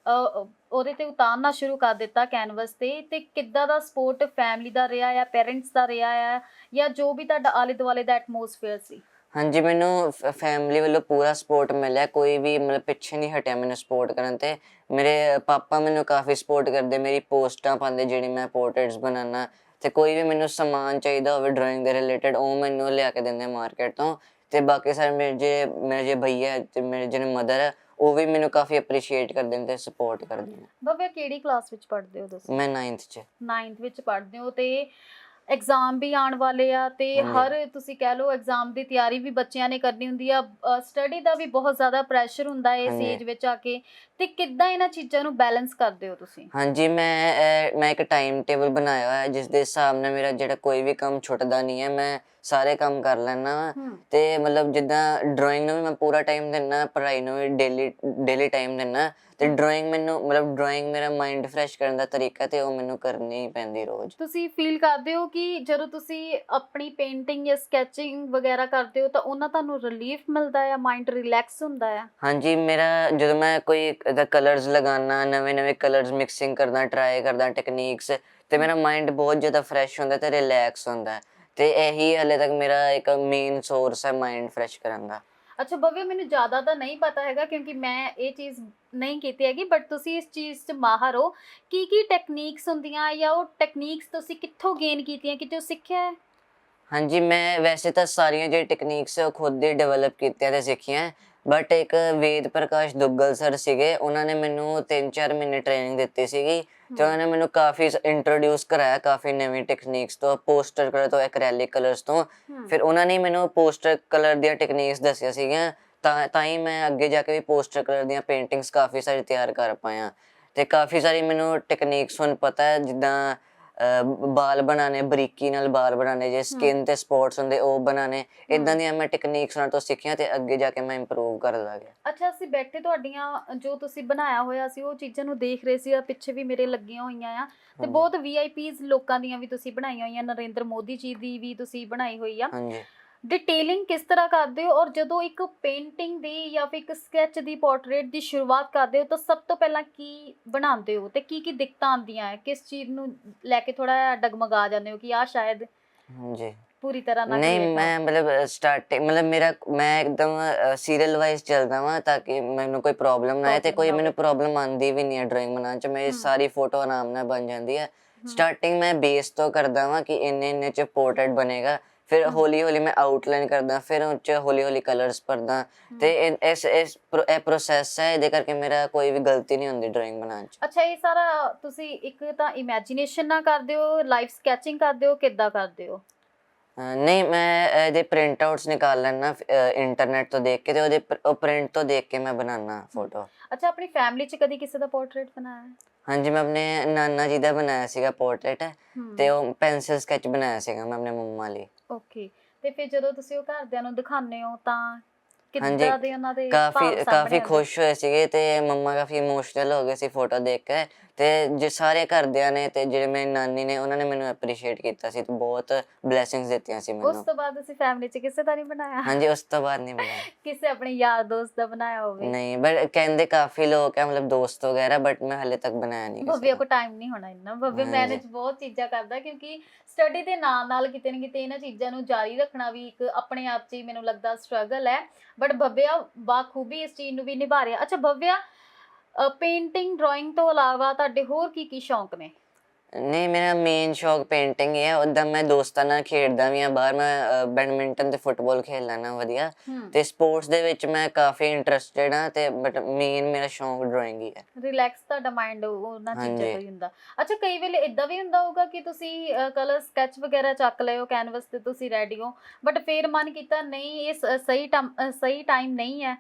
Speaker 1: ਉਹਦੇ ਤੇ ਉਤਾਰਨਾ ਸ਼ੁਰੂ ਕਰ ਦਿੱਤਾ ਕੈਨਵਸ ਤੇ ਤੇ ਕਿੱਦਾਂ ਦਾ ਸਪੋਰਟ ਫੈਮਿਲੀ ਦਾ ਰਿਹਾ ਆ ਪੇਰੈਂਟਸ ਦਾ ਰਿਹਾ ਆ ਜਾਂ ਜੋ ਵੀ ਤੁਹਾਡਾ ਆਲੇ ਦੁਆਲੇ ਦਾ ਐਟਮੋਸਫੇਅਰ ਸੀ?
Speaker 2: ਹਾਂਜੀ ਮੈਨੂੰ ਫੈਮਿਲੀ ਵੱਲੋਂ ਪੂਰਾ ਸਪੋਰਟ ਮਿਲਿਆ। ਕੋਈ ਵੀ ਮਤਲਬ ਪਿੱਛੇ ਨਹੀਂ ਹਟਿਆ ਮੈਨੂੰ ਸਪੋਰਟ ਕਰਨ ਤੇ। ਮੇਰੇ ਪਾਪਾ ਮੈਨੂੰ ਕਾਫੀ ਸਪੋਰਟ ਕਰਦੇ ਮੇਰੀ ਪੋਸਟਾਂ ਪਾਉਂਦੇ ਜਿਹੜੀ ਮੈਂ ਪੋਰਟਰੇਟਸ ਬਣਾਉਣਾ ਤੇ ਕੋਈ ਵੀ ਮੈਨੂੰ ਸਮਾਨ ਚਾਹੀਦਾ ਹੋਵੇ ਡਰਾਇੰਗ ਦੇ ਰਿਲੇਟਡ ਉਹ ਮੈਨੂੰ ਲਿਆ ਕੇ ਦਿੰਦੇ ਮਾਰਕੀਟ ਤੋਂ। ਤੇ ਬਾਕੀ ਸਾਰੇ ਮੇਰੇ ਜੇ ਮੇਰੇ ਜੇ ਭਈਆ ਤੇ ਮੇਰੇ ਜਿਹੜੇ ਮਦਰ ਉਹ ਵੀ ਮੈਨੂੰ ਕਾਫੀ ਅਪਰੀਸ਼ੀਏਟ ਕਰਦੇ ਨੇ ਤੇ ਸਪੋਰਟ ਕਰਦੇ ਨੇ।
Speaker 1: ਭਵਿਆ ਕਿਹੜੀ ਕਲਾਸ ਵਿੱਚ ਪੜ੍ਹਦੇ ਹੋ ਤੁਸੀਂ?
Speaker 2: ਮੈਂ 9th ਚ।
Speaker 1: 9th ਵਿੱਚ ਪੜ੍ਹਦੇ ਹੋ ਤੇ ਐਗਜ਼ਾਮ ਵੀ ਆਉਣ ਵਾਲੇ ਆ ਤੇ। ਹਰ ਤੁਸੀਂ ਕਹਿ ਲਓ ਐਗਜ਼ਾਮ ਦੀ ਤਿਆਰੀ ਵੀ ਬੱਚਿਆਂ ਨੇ ਕਰਨੀ ਹੁੰਦੀ ਆ ਸਟੱਡੀ ਦਾ ਵੀ ਬਹੁਤ ਜ਼ਿਆਦਾ ਪ੍ਰੈਸ਼ਰ ਹੁੰਦਾ ਹੈ ਇਸ। ਏਜ ਵਿੱਚ ਆ ਕੇ ਤੇ ਕਿੱਦਾਂ ਇਹਨਾਂ ਚੀਜ਼ਾਂ ਨੂੰ ਬੈਲੈਂਸ ਕਰਦੇ ਹੋ ਤੁਸੀਂ
Speaker 2: ਹਾਂਜੀ ਮੈਂ ਅਹ, ਮੈਂ ਇੱਕ ਟਾਈਮ ਟੇਬਲ ਬਣਾਇਆ ਹੋਇਆ ਹੈ ਜਿਸ ਦੇ ਹਿਸਾਬ ਨਾਲ ਮੇਰਾ ਜਿਹੜਾ ਕੋਈ ਵੀ ਕੰਮ ਛੁੱਟਦਾ ਨਹੀਂ ਹੈ ਮੈਂ ਸਾਰੇ ਕੰਮ ਕਰ ਲੈਣਾ ਵਾ। ਤੇ ਮਤਲਬ ਜਿੱਦਾਂ ਡਰਾਇੰਗ ਨੂੰ ਵੀ ਮੈਂ ਪੂਰਾ ਟਾਈਮ ਦਿੰਨਾ ਪੜ੍ਹਾਈ ਨੂੰ ਵੀ ਡੇਲੀ ਡੇਲੀ ਟਾਈਮ ਦਿੰਨਾ। ਤੇ ਡਰਾਇੰਗ ਮੈਨੂੰ ਮਤਲਬ ਡਰਾਇੰਗ ਮੇਰਾ ਮਾਈਂਡ ਫਰੈਸ਼ ਕਰਨ ਦਾ ਤਰੀਕਾ ਤੇ ਉਹ ਮੈਨੂੰ ਕਰਨੀ ਪੈਂਦੀ ਰੋਜ਼।
Speaker 1: ਤੁਸੀਂ ਫੀਲ ਕਰਦੇ ਹੋ ਕਿ ਜਦੋਂ ਤੁਸੀਂ ਆਪਣੀ ਪੇਂਟਿੰਗ ਜਾਂ ਸਕੈਚਿੰਗ ਵਗੈਰਾ ਕਰਦੇ ਹੋ ਤਾਂ ਉਹਨਾਂ ਤੁਹਾਨੂੰ ਰਿਲੀਫ ਮਿਲਦਾ ਹੈ ਮਾਈਂਡ ਰਿਲੈਕਸ ਹੁੰਦਾ ਹੈ
Speaker 2: ਹਾਂਜੀ ਮੇਰਾ ਜਦੋਂ ਮੈਂ ਕੋਈ ਦਾ ਕਲਰਸ ਲਗਾਉਣਾ ਨਵੇਂ ਨਵੇਂ ਕਲਰਸ ਮਿਕਸਿੰਗ ਕਰਦਾ ਟਰਾਈ ਕਰਦਾ ਟੈਕਨੀਕਸ ਤੇ ਮੇਰਾ ਮਾਈਂਡ ਬਹੁਤ ਜ਼ਿਆਦਾ ਫਰੈਸ਼ ਹੁੰਦਾ ਤੇ ਰਿਲੈਕਸ ਹੁੰਦਾ। ਹੈ। ਤੇ ਇਹੀ ਹਲੇ ਤੱਕ ਮੇਰਾ ਇੱਕ ਮੇਨ ਸੋਰਸ ਹੈ ਮਾਈਂਡ ਫਰੈਸ਼ ਕਰਨ ਦਾ।
Speaker 1: ਅੱਛਾ ਭਵਿਆ ਮੈਨੂੰ ਜ਼ਿਆਦਾ ਤਾਂ ਨਹੀਂ ਪਤਾ ਹੈਗਾ ਕਿਉਂਕਿ ਮੈਂ ਇਹ ਚੀਜ਼ ਨਹੀਂ ਕੀਤੀ ਹੈਗੀ ਬਟ ਤੁਸੀਂ ਇਸ ਚੀਜ਼ 'ਚ ਮਾਹਰ ਹੋ। ਕੀ ਕੀ ਟੈਕਨੀਕਸ ਹੁੰਦੀਆਂ ਜਾਂ ਉਹ ਟੈਕਨੀਕਸ ਤੁਸੀਂ ਕਿੱਥੋਂ ਗੇਨ ਕੀਤੀਆਂ ਕਿਤੇ ਸਿੱਖਿਆ ਹੈ?
Speaker 2: ਹਾਂਜੀ ਮੈਂ ਵੈਸੇ ਤਾਂ ਸਾਰੀਆਂ ਜਿਹੜੀ ਟੈਕਨੀਕਸ ਉਹ ਖੁਦ ਹੀ ਡਿਵੈਲਪ ਕੀਤੀਆਂ ਤੇ ਸਿੱਖੀਆਂ। ਬਟ ਇੱਕ ਵੇਦ ਪ੍ਰਕਾਸ਼ ਦੁੱਗਲ ਸਰ ਸੀਗੇ ਉਹਨਾਂ ਨੇ ਮੈਨੂੰ 3-4 ਮਹੀਨੇ ਟ੍ਰੇਨਿੰਗ ਦਿੱਤੀ ਸੀਗੀ। ਤੇ ਉਹਨਾਂ ਨੇ ਮੈਨੂੰ ਕਾਫੀ ਇੰਟਰੋਡਿਊਸ ਕਰਾਇਆ ਕਾਫੀ ਨਵੀਂ ਟੈਕਨੀਕਸ ਤੋਂ ਪੋਸਟਰ ਕਲਰ ਤੋਂ ਐਕ੍ਰੈਲਿਕ ਕਲਰਸ ਤੋਂ। ਫਿਰ ਉਹਨਾਂ ਨੇ ਮੈਨੂੰ ਪੋਸਟਰ ਕਲਰ ਦੀਆਂ ਟੈਕਨੀਕਸ ਦੱਸੀਆਂ ਸੀਗੀਆਂ। ਤਾਂ ਤਾਂ ਹੀ ਮੈਂ ਅੱਗੇ ਜਾ ਕੇ ਵੀ ਪੋਸਟਰ ਕਲਰ ਦੀਆਂ ਪੇਂਟਿੰਗਸ ਕਾਫੀ ਸਾਰੀ ਤਿਆਰ ਕਰ ਪਾਇਆ। ਤੇ ਕਾਫੀ ਸਾਰੀ ਮੈਨੂੰ ਟੈਕਨੀਕਸ ਹੁਣ ਪਤਾ ਹੈ ਜਿੱਦਾਂ ਬਾਲ ਬਣਾਣੇ ਬਰੀਕੀ ਨਾਲ ਬਾਲ ਬਣਾਣੇ ਜੇ ਸਕਿਨ ਤੇ ਸਪੌਟਸ ਹੁੰਦੇ ਉਹ ਬਣਾਣੇ ਇਦਾਂ ਦੀਆਂ ਮੈਂ ਟੈਕਨੀਕਸ ਉਹਨਾਂ ਤੋਂ ਸਿੱਖੀਆਂ ਤੇ ਅੱਗੇ ਜਾ ਕੇ ਮੈਂ ਇੰਪਰੂਵ ਕਰਦਾ ਗਿਆ
Speaker 1: ਅੱਛਾ ਅਸੀਂ ਬੈਠੇ ਤੁਹਾਡੀਆਂ ਜੋ ਤੁਸੀਂ ਬਣਾਇਆ ਹੋਇਆ ਸੀ ਉਹ ਚੀਜ਼ਾਂ ਨੂੰ ਦੇਖ ਰਹੇ ਸੀ ਆ ਪਿੱਛੇ ਵੀ ਮੇਰੇ ਲੱਗੀਆਂ ਹੋਈਆਂ ਆ। ਤੇ। ਬਹੁਤ ਵੀਆਈਪੀਜ਼ ਲੋਕਾਂ ਦੀਆਂ ਵੀ ਤੁਸੀਂ ਬਣਾਈਆਂ ਹੋਈਆਂ ਨਰਿੰਦਰ ਮੋਦੀ ਜੀ ਦੀ ਵੀ ਤੁਸੀਂ ਬਣਾਈ ਹੋਈ ਆ।
Speaker 2: ਹਾਂਜੀ।
Speaker 1: ਡਿਟੇਲਿੰਗ ਕਿਸ ਤਰ੍ਹਾਂ ਕਰਦੇ ਹੋ? ਔਰ ਜਦੋਂ ਇੱਕ ਪੇਂਟਿੰਗ ਦੀ ਜਾਂ ਫਿਰ ਇੱਕ ਸਕੈਚ ਦੀ ਪੋਰਟਰੇਟ ਦੀ ਸ਼ੁਰੂਆਤ ਕਰਦੇ ਹੋ ਤਾਂ ਸਭ ਤੋਂ ਪਹਿਲਾਂ ਕੀ ਬਣਾਉਂਦੇ ਹੋ? ਤੇ ਕੀ ਕੀ ਦਿੱਕਤਾਂ ਆਉਂਦੀਆਂ ਹੈ? ਕਿਸ ਚੀਜ਼ ਨੂੰ ਲੈ ਕੇ ਥੋੜਾ ਡਗਮਗਾ ਜਾਂਦੇ ਹੋ ਕਿ ਆ ਸ਼ਾਇਦ
Speaker 2: ਹਾਂਜੀ
Speaker 1: ਪੂਰੀ ਤਰ੍ਹਾਂ ਨਾ
Speaker 2: ਨਹੀਂ। ਮੈਂ ਮਤਲਬ ਸਟਾਰਟਿੰਗ ਮਤਲਬ ਮੇਰਾ ਮੈਂ ਇੱਕਦਮ ਸੀਰੀਅਲ ਵਾਈਜ਼ ਚੱਲਦਾ ਵਾਂ ਤਾਂ ਕਿ ਮੈਨੂੰ ਕੋਈ ਪ੍ਰੋਬਲਮ ਨਾ ਆਏ ਤੇ ਕੋਈ ਮੈਨੂੰ ਪ੍ਰੋਬਲਮ ਆਂਦੀ ਵੀ ਨਹੀਂ ਹੈ ਡਰਾਇੰਗ ਬਣਾਉਣ ਚ। ਮੇਰੀ। ਸਾਰੀ ਫੋਟੋ ਆਰਾਮ ਨਾਲ ਬਣ ਜਾਂਦੀ ਹੈ। ਸਟਾਰਟਿੰਗ ਮੈਂ ਬੇਸ ਤੋਂ ਕਰਦਾ ਵਾਂ ਕਿ ਇੰਨੇ ਇੰਨੇ ਚ ਪੋਰਟਰੇਟ ਬਣੇਗਾ। ਫਿਰ। ਹੌਲੀ ਹੌਲੀ ਮੈਂ ਆਊਟਲਾਈਨ ਕਰਦਾ ਫਿਰ ਉਹ ਚ ਹੌਲੀ ਹੌਲੀ ਕਲਰਸ ਭਰਦਾ। ਤੇ ਇਨ- ਇਸ ਇਸ ਪ੍ਰੋ- ਇਹ ਪ੍ਰੋਸੈਸ ਹੈ ਇਹਦੇ ਕਰਕੇ ਮੇਰਾ ਕੋਈ ਵੀ ਗਲਤੀ ਨਹੀਂ ਹੁੰਦੀ ਡਰਾਇੰਗ ਬਣਾਉਣ ਚ।
Speaker 1: ਅੱਛਾ ਇਹ ਸਾਰਾ ਤੁਸੀਂ ਇੱਕ ਤਾਂ ਇਮੇਜਿਨੇਸ਼ਨ ਨਾਲ ਕਰਦੇ ਹੋ ਲਾਈਵ ਸਕੈਚਿੰਗ ਕਰਦੇ ਹੋ ਕਿੱਦਾਂ ਕਰਦੇ ਹੋ?
Speaker 2: ਅਹ ਨਹੀਂ ਮੈਂ ਇਹਦੇ ਪ੍ਰਿੰਟ ਆਊਟਸ ਨਿਕਾਲ ਲੈਣਾ ਇੰਟਰਨੈਟ ਤੋਂ ਦੇਖ ਕੇ ਤੇ ਉਹਦੇ ਪ੍ਰ- ਉਹ ਪ੍ਰਿੰਟ ਤੋਂ ਦੇਖ ਕੇ ਮੈਂ ਬਣਾਉਣਾ ਫੋਟੋ
Speaker 1: ਅੱਛਾ ਆਪਣੀ ਫੈਮਿਲੀ 'ਚ ਕਦੀ ਕਿਸੇ ਦਾ ਪੋਰਟਰੇਟ ਬਣਾਇਆ? ਹੈ
Speaker 2: ਹਾਂਜੀ ਮੈਂ ਆਪਣੇ ਨਾਨਾ ਜੀ ਦਾ ਬਣਾਇਆ ਸੀਗਾ ਪੋਰਟਰੇਟ
Speaker 1: ਹਮ,
Speaker 2: ਤੇ ਉਹ ਪੈਨਸਲ ਸਕੈਚ ਬਣਾਇਆ ਸੀਗਾ ਮੈਂ ਆਪਣੇ ਮੰਮਾ ਲਈ।
Speaker 1: ਓਕੇ। ਤੇ ਫਿਰ ਜਦੋਂ ਤੁਸੀਂ ਉਹ ਘਰਦਿਆਂ ਨੂੰ ਦਿਖਾਉਂਦੇ ਹੋ ਤਾਂ
Speaker 2: ਹਾਂਜੀ,
Speaker 1: ਕਿੱਦਾਂ ਦੇ ਉਹਨਾਂ ਦੇ ਭਾਵ
Speaker 2: ਕਾਫੀ
Speaker 1: ਸਾਹਮਣੇ
Speaker 2: ਕਾਫੀ
Speaker 1: ਆਉਂਦੇ?
Speaker 2: ਖੁਸ਼ ਹੋਏ ਸੀਗੇ ਤੇ ਮੰਮਾ ਕਾਫੀ ਇਮੋਸ਼ਨਲ ਹੋ ਗਏ ਸੀ ਫੋਟੋ ਦੇਖ ਕੇ। ਤੇ ਜੇ ਸਾਰੇ ਘਰਦਿਆਂ ਨੇ ਤੇ ਜਿਹੜੇ ਮੇਰੀ ਨਾਨੀ ਨੇ ਉਹਨਾਂ ਨੇ ਮੈਨੂੰ ਐਪਰੀਸ਼ੀਏਟ ਕੀਤਾ ਸੀ ਤੇ ਬਹੁਤ ਬਲੇਸਿੰਗਸ ਦਿੱਤੀਆਂ ਸੀ
Speaker 1: ਉਸ
Speaker 2: ਮੈਨੂੰ।
Speaker 1: ਤੋਂ ਬਾਅਦ ਅਸੀਂ ਫੈਮਿਲੀ 'ਚ ਕਿਸੇ ਦਾ ਨਹੀਂ ਬਣਾਇਆ?
Speaker 2: ਹਾਂਜੀ ਉਸ ਤੋਂ ਬਾਅਦ ਨਹੀਂ ਬਣਾਇਆ। (laughs)
Speaker 1: ਕਿਸੇ ਆਪਣੇ ਯਾਰ ਦੋਸਤ ਦਾ ਬਣਾਇਆ ਹੋਵੇ?
Speaker 2: ਨਹੀਂ ਬਟ ਕਹਿੰਦੇ ਕਾਫੀ ਲੋਕ ਹੈ ਮਤਲਬ ਦੋਸਤ ਵਗੈਰਾ ਬਟ ਮੈਂ ਹਲੇ ਤੱਕ ਬਣਾਇਆ ਨਹੀਂ ਕਿਸੇ
Speaker 1: ਭਵਿਆ। ਕੋ ਟਾਈਮ ਨਹੀਂ ਹੋਣਾ ਇੰਨਾ। ਭਵਿਆ
Speaker 2: ਹਾਂਜੀ।
Speaker 1: ਮੈਨੇਜ ਬਹੁਤ ਚੀਜ਼ਾਂ ਕਰਦਾ ਕਿਉਂਕਿ ਸਟੱਡੀ ਦੇ ਨਾਲ ਨਾਲ ਕਿਤੇ ਨਾ ਕਿਤੇ ਇਹਨਾਂ ਚੀਜ਼ਾਂ ਨੂੰ ਜਾਰੀ ਰੱਖਣਾ ਵੀ ਇੱਕ ਆਪਣੇ ਆਪ 'ਚ ਹੀ ਮੈਨੂੰ ਲੱਗਦਾ ਸਟਰਗਲ ਹੈ। ਬਟ ਭਵਿਆ ਬਾਖੂਬੀ ਇਸ ਚੀਜ਼ ਨੂੰ ਵੀ ਨਿਭਾ ਰਿਹਾ। ਅੱਛਾ, ਭਵਿਆ ਪੇਂਟਿੰਗ ਡਰਾਇੰਗ ਤੋਂ ਇਲਾਵਾ ਤੁਹਾਡੇ ਹੋਰ ਕੀ ਕੀ ਸ਼ੌਂਕ ਨੇ?
Speaker 2: ਨਹੀਂ ਮੇਰਾ ਮੇਨ ਸ਼ੌਕ ਪੇਂਟਿੰਗ ਹੈ ਉਦਾਂ ਮੈਂ ਦੋਸਤਾਂ ਨਾਲ ਖੇਡਦਾ ਵੀ ਆ ਬਾਹਰ। ਮੈਂ ਬੈਡਮਿੰਟਨ ਤੇ ਫੁੱਟਬਾਲ ਖੇਡ ਲੈਣਾ ਵਧੀਆ। ਤੇ ਸਪੋਰਟਸ ਦੇ ਵਿੱਚ ਮੈਂ ਕਾਫੀ ਇੰਟਰਸਟਿਡ ਹਾਂ ਤੇ ਬਟ ਮੇਨ ਮੇਰਾ ਸ਼ੌਂਕ ਡਰਾਇੰਗ ਹੀ ਹੈ।
Speaker 1: ਰਿਲੈਕਸ ਤੁਹਾਡਾ ਮਾਈਂਡ ਉਹਨਾਂ ਚੀਜ਼ਾਂ। ਤੋਂ ਹੀ ਹੁੰਦਾ। ਅੱਛਾ ਕਈ ਵੇਲੇ ਇਦਾਂ ਵੀ ਹੁੰਦਾ ਹੋਊਗਾ ਕਿ ਤੁਸੀਂ ਕਲਰ ਸਕੈਚ ਵਗੈਰਾ ਚੱਕ ਲਿਓ ਕੈਨਵਸ ਤੇ ਤੁਸੀਂ ਰੈਡੀ ਹੋ। ਬਟ ਫੇਰ ਮਨ ਕੀਤਾ ਨਹੀਂ ਇਹ ਸਹੀ ਸਹੀ ਟਾਈਮ ਨਹੀਂ ਹੈ।